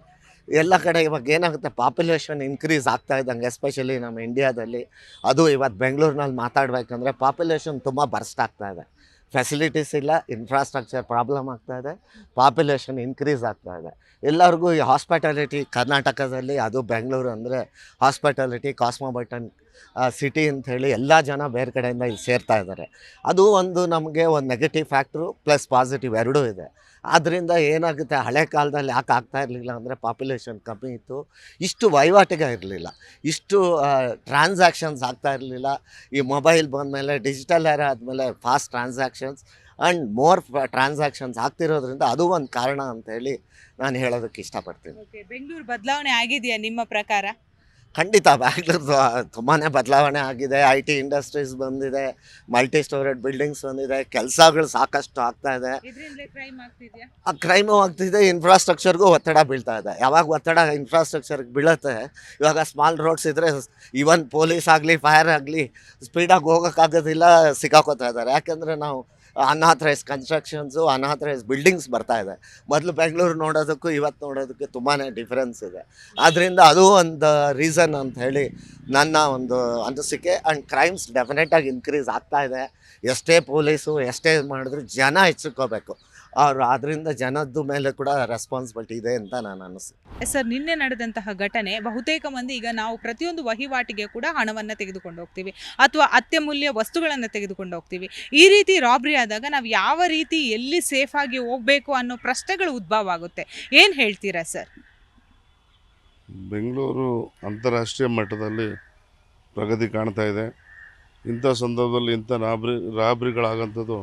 ಎಲ್ಲ ಕಡೆ ಇವಾಗ ಏನಾಗುತ್ತೆ ಪಾಪ್ಯುಲೇಷನ್ ಇನ್ಕ್ರೀಸ್ ಆಗ್ತಾ ಇದ್ದಂಗೆ ಎಸ್ಪೆಷಲಿ ನಮ್ಮ ಇಂಡಿಯಾದಲ್ಲಿ ಅದು ಇವತ್ತು ಬೆಂಗಳೂರಿನಲ್ಲಿ ಮಾತಾಡಬೇಕಂದ್ರೆ ಪಾಪ್ಯುಲೇಷನ್ ತುಂಬ ಬರ್ಸ್ಟ್ ಆಗ್ತಾ ಇದೆ. ಫೆಸಿಲಿಟೀಸ್ ಇಲ್ಲ ಇನ್ಫ್ರಾಸ್ಟ್ರಕ್ಚರ್ ಪ್ರಾಬ್ಲಮ್ ಆಗ್ತಾ ಇದೆ ಪಾಪ್ಯುಲೇಷನ್ ಇನ್ಕ್ರೀಸ್ ಆಗ್ತಾ ಇದೆ. ಎಲ್ಲರಿಗೂ ಈ ಹಾಸ್ಪಿಟಾಲಿಟಿ ಕರ್ನಾಟಕದಲ್ಲಿ ಅದು ಬೆಂಗಳೂರು ಅಂದರೆ ಹಾಸ್ಪಿಟಾಲಿಟಿ ಕಾಸ್ಮೋಬಟನ್ ಸಿಟಿ ಅಂಥೇಳಿ ಎಲ್ಲ ಜನ ಬೇರೆ ಕಡೆಯಿಂದ ಇಲ್ಲಿ ಸೇರ್ತಾ ಇದ್ದಾರೆ. ಅದು ಒಂದು ನಮಗೆ ಒಂದು ನೆಗೆಟಿವ್ ಫ್ಯಾಕ್ಟ್ರು ಪ್ಲಸ್ ಪಾಸಿಟಿವ್ ಎರಡೂ ಇದೆ. ಆದ್ದರಿಂದ ಏನಾಗುತ್ತೆ? ಹಳೆ ಕಾಲದಲ್ಲಿ ಯಾಕೆ ಆಗ್ತಾ ಇರಲಿಲ್ಲ ಅಂದರೆ ಪಾಪ್ಯುಲೇಷನ್ ಕಮ್ಮಿ ಇತ್ತು. ಇಷ್ಟು ವಹಿವಾಟಿಗೆ ಇರಲಿಲ್ಲ. ಇಷ್ಟು ಟ್ರಾನ್ಸಾಕ್ಷನ್ಸ್ ಆಗ್ತಾ ಇರಲಿಲ್ಲ. ಈ ಮೊಬೈಲ್ ಬಂದಮೇಲೆ ಡಿಜಿಟಲ್ ಏರ ಆದಮೇಲೆ fast transactions and more transactions ಆಗ್ತಿರೋದ್ರಿಂದ ಅದು ಒಂದು ಕಾರಣ ಅಂತ ಹೇಳಿ ನಾನು ಹೇಳೋದಕ್ಕೆ ಇಷ್ಟಪಡ್ತೀನಿ. ಬೆಂಗಳೂರು ಬದಲಾವಣೆ ಆಗಿದೆಯಾ ನಿಮ್ಮ ಪ್ರಕಾರ? ಖಂಡಿತ ಬ್ಯಾಂಗ್ಳೂರು ತುಂಬಾ ಬದಲಾವಣೆ ಆಗಿದೆ. ಐ ಟಿ ಇಂಡಸ್ಟ್ರೀಸ್ ಬಂದಿದೆ ಮಲ್ಟಿ ಸ್ಟೋರೇಡ್ ಬಿಲ್ಡಿಂಗ್ಸ್ ಬಂದಿದೆ ಕೆಲಸಗಳು ಸಾಕಷ್ಟು ಆಗ್ತಾ ಇದೆ. ಆ ಕ್ರೈಮು ಆಗ್ತಿದೆ ಇನ್ಫ್ರಾಸ್ಟ್ರಕ್ಚರ್ಗೂ ಒತ್ತಡ ಬೀಳ್ತಾ ಇದೆ. ಯಾವಾಗ ಒತ್ತಡ ಇನ್ಫ್ರಾಸ್ಟ್ರಕ್ಚರ್ಗೆ ಬೀಳುತ್ತೆ ಇವಾಗ ಸ್ಮಾಲ್ ರೋಡ್ಸ್ ಇದ್ದರೆ ಈವನ್ ಪೊಲೀಸ್ ಆಗಲಿ ಫೈರ್ ಆಗಲಿ ಸ್ಪೀಡಾಗಿ ಹೋಗೋಕ್ಕಾಗೋದಿಲ್ಲ ಸಿಕ್ಕಾಕೋತಾ ಇದ್ದಾರೆ. ಯಾಕೆಂದರೆ ನಾವು ಅನ್ಆಥರೈಸ್ ಕನ್ಸ್ಟ್ರಕ್ಷನ್ಸು ಅನ್ಆಥರೈಸ್ ಬಿಲ್ಡಿಂಗ್ಸ್ ಬರ್ತಾ ಇದೆ. ಮೊದಲು ಬೆಂಗಳೂರು ನೋಡೋದಕ್ಕೂ, ಇವತ್ತು ನೋಡೋದಕ್ಕೆ ತುಂಬಾ ಡಿಫ್ರೆನ್ಸ್ ಇದೆ. ಆದ್ದರಿಂದ ಅದು ಒಂದು ರೀಸನ್ ಅಂತ ಹೇಳಿ ನನ್ನ ಒಂದು ಅನಿಸಿಕೆ. ಆ್ಯಂಡ್ ಕ್ರೈಮ್ಸ್ ಡೆಫಿನೆಟಾಗಿ ಇನ್ಕ್ರೀಸ್ ಆಗ್ತಾ ಇದೆ. ಎಷ್ಟೇ ಪೊಲೀಸು, ಎಷ್ಟೇ ಮಾಡಿದ್ರು ಜನ ಹೆಚ್ಚಿಕೋಬೇಕು ಅವ್ರು ಅದರಿಂದ ಜನದ್ದು ಮೇಲೆ ಕೂಡ ರೆಸ್ಪಾನ್ಸಿಬಿಲಿಟಿ ಇದೆ ಅಂತ ನಾನು ಅನಿಸ್ತು ಸರ್ ನಿನ್ನೆ ನಡೆದಂತಹ ಘಟನೆ ಬಹುತೇಕ ಮಂದಿ ಈಗ ನಾವು ಪ್ರತಿಯೊಂದು ವಹಿವಾಟಿಗೆ ಕೂಡ ಹಣವನ್ನು ತೆಗೆದುಕೊಂಡು ಹೋಗ್ತೀವಿ ಅಥವಾ ಅತ್ಯಮೂಲ್ಯ ವಸ್ತುಗಳನ್ನು ತೆಗೆದುಕೊಂಡು ಹೋಗ್ತೀವಿ. ಈ ರೀತಿ ರಾಬ್ರಿ ಆದಾಗ ನಾವು ಯಾವ ರೀತಿ ಎಲ್ಲಿ ಸೇಫ್ ಆಗಿ ಹೋಗಬೇಕು ಅನ್ನೋ ಪ್ರಶ್ನೆಗಳು ಉದ್ಭವ ಆಗುತ್ತೆ. ಏನು ಹೇಳ್ತೀರಾ ಸರ್? ಬೆಂಗಳೂರು ಅಂತಾರಾಷ್ಟ್ರೀಯ ಮಟ್ಟದಲ್ಲಿ ಪ್ರಗತಿ ಕಾಣ್ತಾ ಇದೆ. ಇಂಥ ಸಂದರ್ಭದಲ್ಲಿ ಇಂಥ ರಾಬ್ರಿ ರಾಬ್ರಿಗಳಾಗಂಥದ್ದು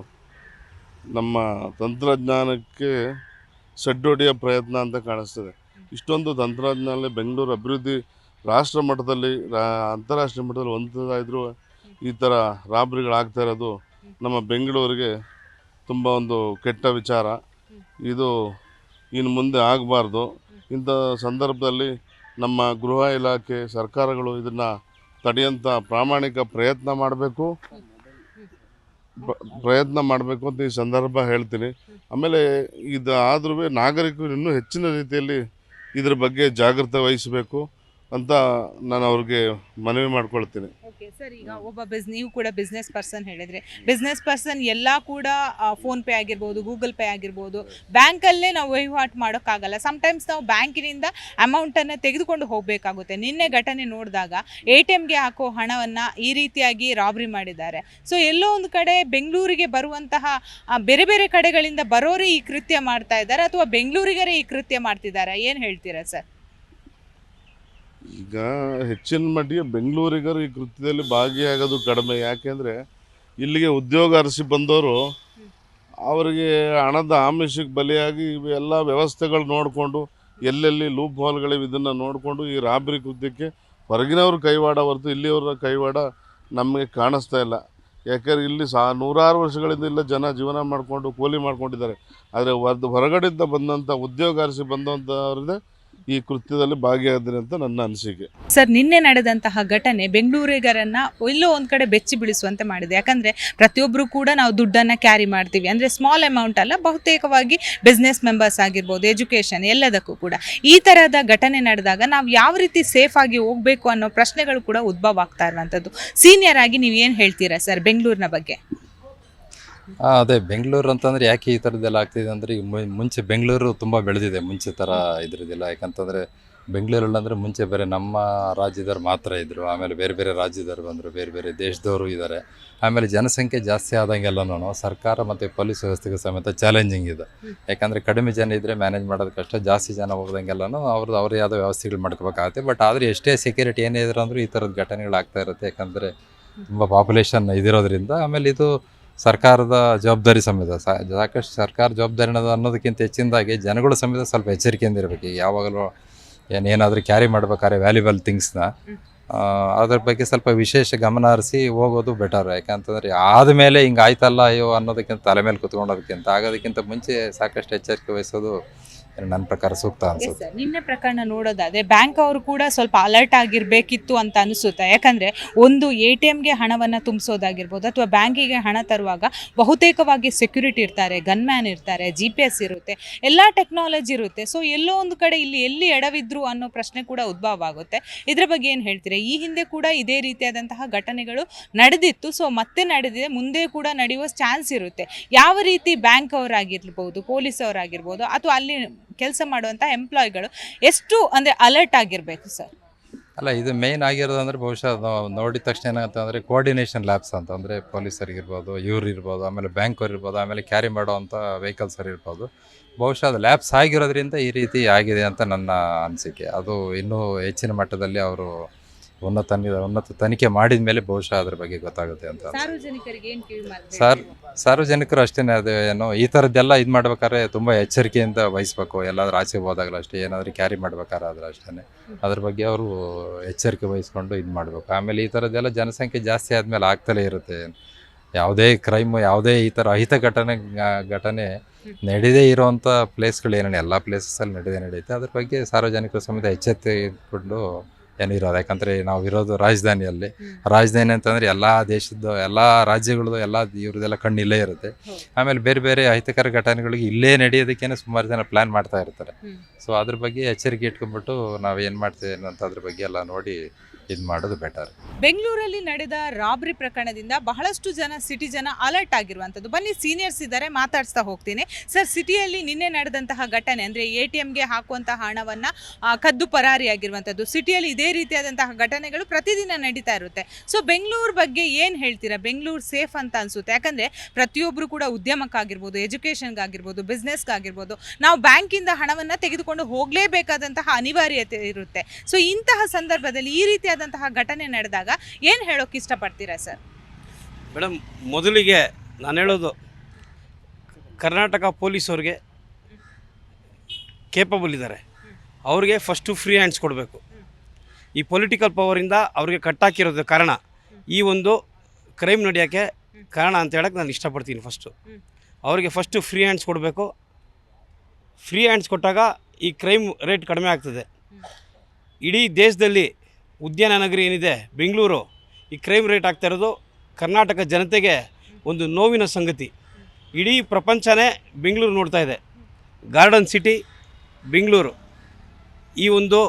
ನಮ್ಮ ತಂತ್ರಜ್ಞಾನಕ್ಕೆ ಸಡ್ಡೊಡೆಯ ಪ್ರಯತ್ನ ಅಂತ ಕಾಣಿಸ್ತದೆ. ಇಷ್ಟೊಂದು ತಂತ್ರಜ್ಞಾನ ಬೆಂಗಳೂರು ಅಭಿವೃದ್ಧಿ ರಾಷ್ಟ್ರ ಮಟ್ಟದಲ್ಲಿ, ರಾ, ಅಂತಾರಾಷ್ಟ್ರೀಯ ಮಟ್ಟದಲ್ಲಿ ಒಂದಾದ್ರೂ ಈ ಥರ ರಾಬ್ರಿಗಳಾಗ್ತಾ ಇರೋದು ನಮ್ಮ ಬೆಂಗಳೂರಿಗೆ ತುಂಬ ಒಂದು ಕೆಟ್ಟ ವಿಚಾರ. ಇದು ಇನ್ನು ಮುಂದೆ ಆಗಬಾರ್ದು. ಇಂಥ ಸಂದರ್ಭದಲ್ಲಿ ನಮ್ಮ ಗೃಹ ಇಲಾಖೆ, ಸರ್ಕಾರಗಳು ಇದನ್ನು ತಡೆಯಂಥ ಪ್ರಾಮಾಣಿಕ ಪ್ರಯತ್ನ ಮಾಡಬೇಕು. ಪ್ರಯತ್ನ ಮಾಡಬೇಕು ಅಂತ ಈ ಸಂದರ್ಭ ಹೇಳ್ತೀನಿ. ಆಮೇಲೆ ಇದು ಆದ್ರೂ ನಾಗರಿಕರು ಇನ್ನೂ ಹೆಚ್ಚಿನ ರೀತಿಯಲ್ಲಿ ಇದ್ರ ಬಗ್ಗೆ ಜಾಗೃತೆ ವಹಿಸಬೇಕು. ಅಂತ ನಾನು ಅವ್ರಿಗೆ ಮನವಿ ಮಾಡ್ಕೊಳ್ತೀನಿ. ಈಗ ಒಬ್ಬ ಬಿಸ್ ನೀವು ಕೂಡ ಬಿಸ್ನೆಸ್ ಪರ್ಸನ್ ಹೇಳಿದ್ರೆ ಬಿಸ್ನೆಸ್ ಪರ್ಸನ್ ಎಲ್ಲ ಕೂಡ ಫೋನ್ ಪೇ ಆಗಿರ್ಬೋದು ಗೂಗಲ್ ಪೇ ಆಗಿರ್ಬೋದು ಬ್ಯಾಂಕಲ್ಲೇ ನಾವು ವಹಿವಾಟು ಮಾಡೋಕ್ಕಾಗಲ್ಲ. ಸಮ್ಟೈಮ್ಸ್ ನಾವು ಬ್ಯಾಂಕಿನಿಂದ ಅಮೌಂಟನ್ನು ತೆಗೆದುಕೊಂಡು ಹೋಗಬೇಕಾಗುತ್ತೆ. ನಿನ್ನೆ ಘಟನೆ ನೋಡಿದಾಗ ಎ ಟಿ ಎಮ್ಗೆ ಹಾಕೋ ಹಣವನ್ನು ಈ ರೀತಿಯಾಗಿ ರಾಬ್ರಿ ಮಾಡಿದ್ದಾರೆ. ಸೊ ಎಲ್ಲೋ ಒಂದು ಕಡೆ ಬೆಂಗಳೂರಿಗೆ ಬರುವಂತಹ ಬೇರೆ ಬೇರೆ ಕಡೆಗಳಿಂದ ಬರೋರೇ ಈ ಕೃತ್ಯ ಮಾಡ್ತಾ ಇದ್ದಾರೆ ಅಥವಾ ಬೆಂಗಳೂರಿಗರೇ ಈ ಕೃತ್ಯ ಮಾಡ್ತಿದ್ದಾರೆ. ಏನು ಹೇಳ್ತೀರಾ ಸರ್ ಈಗ ಹೆಚ್ಚಿನ ಮಟ್ಟಿಗೆ ಬೆಂಗಳೂರಿಗರು ಈ ಕೃತ್ಯದಲ್ಲಿ ಭಾಗಿಯಾಗೋದು ಕಡಿಮೆ. ಯಾಕೆಂದರೆ ಇಲ್ಲಿಗೆ ಉದ್ಯೋಗ ಅರಸಿ ಬಂದವರು ಅವರಿಗೆ ಹಣದ ಆಮಿಷಕ್ಕೆ ಬಲಿಯಾಗಿ ಇವೆಲ್ಲ ವ್ಯವಸ್ಥೆಗಳು ನೋಡಿಕೊಂಡು ಎಲ್ಲೆಲ್ಲಿ ಲೂಪ್ ಹಾಲ್ಗಳಿವೆ ಇದನ್ನು ನೋಡಿಕೊಂಡು ಈ ರಾಬರಿ ಕೃತ್ಯಕ್ಕೆ ಹೊರಗಿನವ್ರ ಕೈವಾಡ ಹೊರತು ಇಲ್ಲಿಯವರ ಕೈವಾಡ ನಮಗೆ ಕಾಣಿಸ್ತಾ ಇಲ್ಲ. ಯಾಕೆಂದರೆ ಇಲ್ಲಿ ಸಾ ನೂರಾರು ವರ್ಷಗಳಿಂದ ಇಲ್ಲ ಜನ ಜೀವನ ಮಾಡಿಕೊಂಡು, ಕೂಲಿ ಮಾಡ್ಕೊಂಡಿದ್ದಾರೆ. ಆದರೆ ಹೊರ್ದು ಹೊರಗಡೆಯಿಂದ ಬಂದಂಥ ಉದ್ಯೋಗ ಅರಸಿ ಬಂದಂಥವ್ರದ್ದೇ ಈ ಕೃತ್ಯದಲ್ಲಿ ಭಾಗಿಯಾದ್ರಿ ಅಂತ ನನ್ನ ಅನಿಸಿಕೆ. ಸರ್, ನಿನ್ನೆ ನಡೆದಂತಹ ಘಟನೆ ಬೆಂಗಳೂರಿಗರನ್ನ ಎಲ್ಲೋ ಒಂದ್ ಕಡೆ ಬೆಚ್ಚಿ ಬೀಳಿಸುವಂತೆ ಮಾಡಿದೆ. ಯಾಕಂದ್ರೆ ಪ್ರತಿಯೊಬ್ಬರು ಕೂಡ ನಾವು ದುಡ್ಡನ್ನ ಕ್ಯಾರಿ ಮಾಡ್ತೀವಿ. ಅಂದ್ರೆ ಸ್ಮಾಲ್ ಅಮೌಂಟ್ ಅಲ್ಲ, ಬಹುತೇಕವಾಗಿ ಬಿಸ್ನೆಸ್ ಮೆಂಬರ್ಸ್ ಆಗಿರ್ಬೋದು ಎಜುಕೇಷನ್ ಎಲ್ಲದಕ್ಕೂ ಕೂಡ. ಈ ತರಹದ ಘಟನೆ ನಡೆದಾಗ ನಾವು ಯಾವ ರೀತಿ ಸೇಫ್ ಆಗಿ ಹೋಗಬೇಕು ಅನ್ನೋ ಪ್ರಶ್ನೆಗಳು ಕೂಡ ಉದ್ಭವ ಆಗ್ತಾ ಇರುವಂಥದ್ದು. ಸೀನಿಯರ್ ಆಗಿ ನೀವು ಏನು ಹೇಳ್ತೀರಾ ಸರ್ ಬೆಂಗಳೂರಿನ ಬಗ್ಗೆ? ಅದೇ ಬೆಂಗಳೂರು ಅಂತಂದ್ರೆ ಯಾಕೆ ಈ ಥರದ್ದೆಲ್ಲ ಆಗ್ತಿದೆ ಅಂದರೆ ಈಗ ಮುಂಚೆ ಬೆಂಗಳೂರು ತುಂಬ ಬೆಳೆದಿದೆ, ಮುಂಚೆ ಥರ ಇದ್ರದ್ದಿಲ್ಲ. ಯಾಕಂತಂದರೆ ಬೆಂಗಳೂರಲ್ಲಿ ಅಂದ್ರೆ ಮುಂಚೆ ಬೇರೆ ನಮ್ಮ ರಾಜ್ಯದವ್ರು ಮಾತ್ರ ಇದ್ದರು ಆಮೇಲೆ ಬೇರೆ ಬೇರೆ ರಾಜ್ಯದವ್ರು ಬಂದರು, ಬೇರೆ ಬೇರೆ ದೇಶದವರು ಇದ್ದಾರೆ ಆಮೇಲೆ ಜನಸಂಖ್ಯೆ ಜಾಸ್ತಿ ಆದಂಗೆಲ್ಲನೂ ಸರ್ಕಾರ ಮತ್ತು ಪೊಲೀಸ್ ವ್ಯವಸ್ಥೆಗೆ ಸಮೇತ ಚಾಲೆಂಜಿಂಗ್ ಇದೆ. ಯಾಕಂದರೆ ಕಡಿಮೆ ಜನ ಇದ್ದರೆ ಮ್ಯಾನೇಜ್ ಮಾಡೋದು ಕಷ್ಟ, ಜಾಸ್ತಿ ಜನ ಹೋದಂಗೆಲ್ಲನೂ ಅವ್ರದ್ದು ಅವ್ರದ್ದು ಯಾವುದೋ ವ್ಯವಸ್ಥೆಗಳು ಮಾಡ್ಕೋಬೇಕಾಗುತ್ತೆ. ಬಟ್ ಆದರೆ ಎಷ್ಟೇ ಸೆಕ್ಯೂರಿಟಿ ಏನೇ ಇದ್ರು ಅಂದರೂ ಈ ಥರದ ಘಟನೆಗಳಾಗ್ತಾ ಇರುತ್ತೆ. ಯಾಕಂದರೆ ತುಂಬ ಪಾಪ್ಯುಲೇಷನ್ ಇದಿರೋದ್ರಿಂದ, ಆಮೇಲೆ ಇದು ಸರ್ಕಾರದ ಜವಾಬ್ದಾರಿ ಸಮೇತ ಸಾಕಷ್ಟು ಸರ್ಕಾರ ಜವಾಬ್ದಾರಿ ಅನ್ನೋದು ಅನ್ನೋದಕ್ಕಿಂತ ಹೆಚ್ಚಿನದಾಗಿ ಜನಗಳು ಸಮೇತ ಸ್ವಲ್ಪ ಎಚ್ಚರಿಕೆಯಿಂದ ಇರಬೇಕು. ಯಾವಾಗಲೂ ಏನೇನಾದರೂ ಕ್ಯಾರಿ ಮಾಡಬೇಕಾದ್ರೆ ವ್ಯಾಲ್ಯೂಬಲ್ ಥಿಂಗ್ಸ್ನ ಅದ್ರ ಬಗ್ಗೆ ಸ್ವಲ್ಪ ವಿಶೇಷ ಗಮನ ಹರಿಸಿ ಹೋಗೋದು ಬೆಟರ್ ಯಾಕಂತಂದರೆ ಆದಮೇಲೆ ಹಿಂಗೆ ಆಯ್ತಲ್ಲ ಅಯ್ಯೋ ಅನ್ನೋದಕ್ಕಿಂತ ತಲೆ ಮೇಲೆ ಕುತ್ಕೊಂಡೋದಕ್ಕಿಂತ ಆಗೋದಕ್ಕಿಂತ ಮುಂಚೆ ಸಾಕಷ್ಟು ಎಚ್ಚರಿಕೆ ವಹಿಸೋದು ನನ್ನ ಪ್ರಕಾರ ಸೂಕ್ತ ಅನ್ಸುತ್ತೆ. ಸರ್ ನಿನ್ನೆ ಪ್ರಕರಣ ನೋಡೋದಾದ್ರೆ ಬ್ಯಾಂಕ್ ಅವರು ಕೂಡ ಸ್ವಲ್ಪ ಅಲರ್ಟ್ ಆಗಿರಬೇಕಿತ್ತು ಅಂತ ಅನಿಸುತ್ತೆ. ಯಾಕಂದ್ರೆ ಒಂದು ಎ ಟಿ ಎಮ್ಗೆ ಹಣವನ್ನು ತುಂಬಿಸೋದಾಗಿರ್ಬೋದು ಅಥವಾ ಬ್ಯಾಂಕಿಗೆ ಹಣ ತರುವಾಗ ಬಹುತೇಕವಾಗಿ ಸೆಕ್ಯೂರಿಟಿ ಇರ್ತಾರೆ ಗನ್ಮ್ಯಾನ್ ಇರ್ತಾರೆ ಜಿ ಪಿ ಎಸ್ ಇರುತ್ತೆ ಎಲ್ಲ ಟೆಕ್ನಾಲಜಿ ಇರುತ್ತೆ. ಸೊ ಎಲ್ಲೋ ಒಂದು ಕಡೆ ಇಲ್ಲಿ ಎಲ್ಲಿ ಎಡವಿದ್ರು ಅನ್ನೋ ಪ್ರಶ್ನೆ ಕೂಡ ಉದ್ಭವ ಆಗುತ್ತೆ. ಇದ್ರ ಬಗ್ಗೆ ಏನು ಹೇಳ್ತೀರಾ? ಈ ಹಿಂದೆ ಕೂಡ ಇದೇ ರೀತಿಯಾದಂತಹ ಘಟನೆಗಳು ನಡೆದಿತ್ತು. ಸೊ ಮತ್ತೆ ನಡೆದಿದೆ. ಮುಂದೆ ಕೂಡ ನಡೆಯುವ ಚಾನ್ಸ್ ಇರುತ್ತೆ. ಯಾವ ರೀತಿ ಬ್ಯಾಂಕ್ ಅವರಾಗಿರ್ಬೋದು ಪೊಲೀಸ್ ಅವರಾಗಿರ್ಬೋದು ಅಥವಾ ಅಲ್ಲಿ ಕೆಲಸ ಮಾಡುವಂಥ ಎಂಪ್ಲಾಯ್ಗಳು ಎಷ್ಟು ಅಂದರೆ ಅಲರ್ಟ್ ಆಗಿರಬೇಕು ಸರ್ ಅಲ್ಲ, ಇದು ಮೇನ್ ಆಗಿರೋದು ಅಂದರೆ ಬಹುಶಃ ನೋಡಿದ ತಕ್ಷಣ ಏನಾಗುತ್ತೆ ಕೋಆರ್ಡಿನೇಷನ್ ಲ್ಯಾಬ್ಸ್ ಅಂತ, ಅಂದರೆ ಪೊಲೀಸರಿಗಿರ್ಬೋದು ಇವ್ರು ಇರ್ಬೋದು, ಆಮೇಲೆ ಬ್ಯಾಂಕವ್ರು ಇರ್ಬೋದು, ಆಮೇಲೆ ಕ್ಯಾರಿ ಮಾಡೋವಂಥ ವೆಹಿಕಲ್ಸರ್ ಇರ್ಬೋದು. ಬಹುಶಃ ಅದು ಲ್ಯಾಬ್ಸ್ ಆಗಿರೋದ್ರಿಂದ ಈ ರೀತಿ ಆಗಿದೆ ಅಂತ ನನ್ನ ಅನಿಸಿಕೆ. ಅದು ಇನ್ನೂ ಹೆಚ್ಚಿನ ಮಟ್ಟದಲ್ಲಿ ಅವರು ಉನ್ನತ ಉನ್ನತ ತನಿಖೆ ಮಾಡಿದ ಮೇಲೆ ಬಹುಶಃ ಅದ್ರ ಬಗ್ಗೆ ಗೊತ್ತಾಗುತ್ತೆ ಅಂತ ಸಾರ್ ಸಾರ್ವಜನಿಕರಿಗೆ ಏನು ಕಿವಿ ಸರ್ ಸಾರ್ವಜನಿಕರು ಅಷ್ಟೇ ಅದು ಏನು ಈ ಥರದ್ದೆಲ್ಲ ಇದು ಮಾಡ್ಬೇಕಾದ್ರೆ ತುಂಬ ಎಚ್ಚರಿಕೆಯಿಂದ ವಹಿಸ್ಬೇಕು. ಎಲ್ಲಾದ್ರೂ ಆಚೆ ಹೋದಾಗಲೂ ಅಷ್ಟೇ ಏನಾದರೂ ಕ್ಯಾರಿ ಮಾಡ್ಬೇಕಾದ್ರೆ ಆದ್ರೆ ಅಷ್ಟೇ ಅದ್ರ ಬಗ್ಗೆ ಅವರು ಎಚ್ಚರಿಕೆ ವಹಿಸ್ಕೊಂಡು ಇದು ಮಾಡಬೇಕು. ಆಮೇಲೆ ಈ ಥರದ್ದೆಲ್ಲ ಜನಸಂಖ್ಯೆ ಜಾಸ್ತಿ ಆದಮೇಲೆ ಆಗ್ತಲೇ ಇರುತ್ತೆ. ಯಾವುದೇ ಕ್ರೈಮ್ ಯಾವುದೇ ಈ ಥರ ಅಹಿತ ಘಟನೆ ಘಟನೆ ನಡೆದೇ ಇರೋವಂಥ ಪ್ಲೇಸ್ಗಳು ಏನೇನು ಎಲ್ಲ ಪ್ಲೇಸಸಲ್ಲಿ ನಡೆದೇ ನಡೆಯುತ್ತೆ ಅದ್ರ ಬಗ್ಗೆ ಸಾರ್ವಜನಿಕರು ಸಮೇತ ಎಚ್ಚೆತ್ತುಕೊಂಡು ಏನಿರೋದು ಯಾಕಂದರೆ ನಾವು ಇರೋದು ರಾಜಧಾನಿಯಲ್ಲಿ. ರಾಜಧಾನಿ ಅಂತಂದರೆ ಎಲ್ಲ ದೇಶದ್ದು ಎಲ್ಲ ರಾಜ್ಯಗಳದ್ದು ಎಲ್ಲ ಇವ್ರದ್ದೆಲ್ಲ ಕಣ್ಣು ಇಲ್ಲೇ ಇರುತ್ತೆ. ಆಮೇಲೆ ಬೇರೆ ಬೇರೆ ಅಹಿತಕರ ಘಟನೆಗಳಿಗೆ ಇಲ್ಲೇ ನಡೆಯೋದಕ್ಕೇನೆ ಸುಮಾರು ಜನ ಪ್ಲ್ಯಾನ್ ಮಾಡ್ತಾ ಇರ್ತಾರೆ. ಸೊ ಅದ್ರ ಬಗ್ಗೆ ಎಚ್ಚರಿಕೆ ಇಟ್ಕೊಂಡ್ಬಿಟ್ಟು ನಾವು ಏನು ಮಾಡ್ತೇವೆ ಅಂತ ಅದ್ರ ಬಗ್ಗೆ ಎಲ್ಲ ನೋಡಿ ಇದು ಮಾಡೋದು ಬೆಟರ್ ಬೆಂಗಳೂರಲ್ಲಿ ನಡೆದ ರಾಬ್ರಿ ಪ್ರಕರಣದಿಂದ ಬಹಳಷ್ಟು ಜನ ಸಿಟಿ ಜನ ಅಲರ್ಟ್ ಆಗಿರುವಂಥದ್ದು. ಬನ್ನಿ ಸೀನಿಯರ್ಸ್ ಇದ್ದಾರೆ, ಮಾತಾಡಿಸ್ತಾ ಹೋಗ್ತೀನಿ. ಸರ್, ಸಿಟಿಯಲ್ಲಿ ನಿನ್ನೆ ನಡೆದಂತಹ ಘಟನೆ, ಅಂದರೆ ಎ ಟಿ ಎಮ್ಗೆ ಹಾಕುವಂತಹ ಹಣವನ್ನು ಕದ್ದು ಪರಾರಿಯಾಗಿರುವಂಥದ್ದು ಸಿಟಿಯಲ್ಲಿ ಇದೇ ರೀತಿಯಾದಂತಹ ಘಟನೆಗಳು ಪ್ರತಿದಿನ ನಡೀತಾ ಇರುತ್ತೆ. ಸೊ ಬೆಂಗಳೂರು ಬಗ್ಗೆ ಏನು ಹೇಳ್ತೀರಾ? ಬೆಂಗಳೂರು ಸೇಫ್ ಅಂತ ಅನಿಸುತ್ತೆ. ಯಾಕಂದರೆ ಪ್ರತಿಯೊಬ್ಬರು ಕೂಡ ಉದ್ಯಮಕ್ಕಾಗಿರ್ಬೋದು, ಎಜುಕೇಷನ್ಗಾಗಿರ್ಬೋದು ಬಿಸ್ನೆಸ್ಗಾಗಿರ್ಬೋದು ನಾವು ಬ್ಯಾಂಕಿಂದ ಹಣವನ್ನು ತೆಗೆದುಕೊಂಡು ಹೋಗಲೇಬೇಕಾದಂತಹ ಅನಿವಾರ್ಯತೆ ಇರುತ್ತೆ. ಸೊ ಇಂತಹ ಸಂದರ್ಭದಲ್ಲಿ ಈ ರೀತಿಯಾದಂತಹ ಘಟನೆ ನಡೆದಾಗ ಏನು ಹೇಳೋಕೆ ಇಷ್ಟಪಡ್ತೀರಾ ಸರ್? ಮೇಡಮ್, ಮೊದಲಿಗೆ ನಾನು ಹೇಳೋದು, ಕರ್ನಾಟಕ ಪೊಲೀಸವ್ರಿಗೆ ಕೇಪಬಲ್ ಇದ್ದಾರೆ ಅವ್ರಿಗೆ ಫಸ್ಟು ಫ್ರೀ ಹ್ಯಾಂಡ್ಸ್ ಕೊಡಬೇಕು. ಈ ಪೊಲಿಟಿಕಲ್ ಪವರಿಂದ ಅವ್ರಿಗೆ ಕಟ್ಟಾಕಿರೋದು ಕಾರಣ, ಈ ಒಂದು ಕ್ರೈಮ್ ನಡೆಯೋಕ್ಕೆ ಕಾರಣ ಅಂತ ಹೇಳಕ್ಕೆ ನಾನು ಇಷ್ಟಪಡ್ತೀನಿ ಫಸ್ಟು ಅವ್ರಿಗೆ ಫಸ್ಟು ಫ್ರೀ ಹ್ಯಾಂಡ್ಸ್ ಕೊಡಬೇಕು. ಫ್ರೀ ಹ್ಯಾಂಡ್ಸ್ ಕೊಟ್ಟಾಗ ಈ ಕ್ರೈಮ್ ರೇಟ್ ಕಡಿಮೆ ಆಗ್ತದೆ. ಇಡೀ ದೇಶದಲ್ಲಿ ಉದ್ಯಾನ ನಗರಿ ಏನಿದೆ, ಬೆಂಗಳೂರು, ಈ ಕ್ರೈಮ್ ರೇಟ್ ಆಗ್ತಾ ಇರೋದು ಕರ್ನಾಟಕ ಜನತೆಗೆ ಒಂದು ನೋವಿನ ಸಂಗತಿ. ಇಡೀ ಪ್ರಪಂಚನೇ ಬೆಂಗಳೂರು ನೋಡ್ತಾ ಇದೆ. Garden city, Bengaluru. ಈ ಒಂದು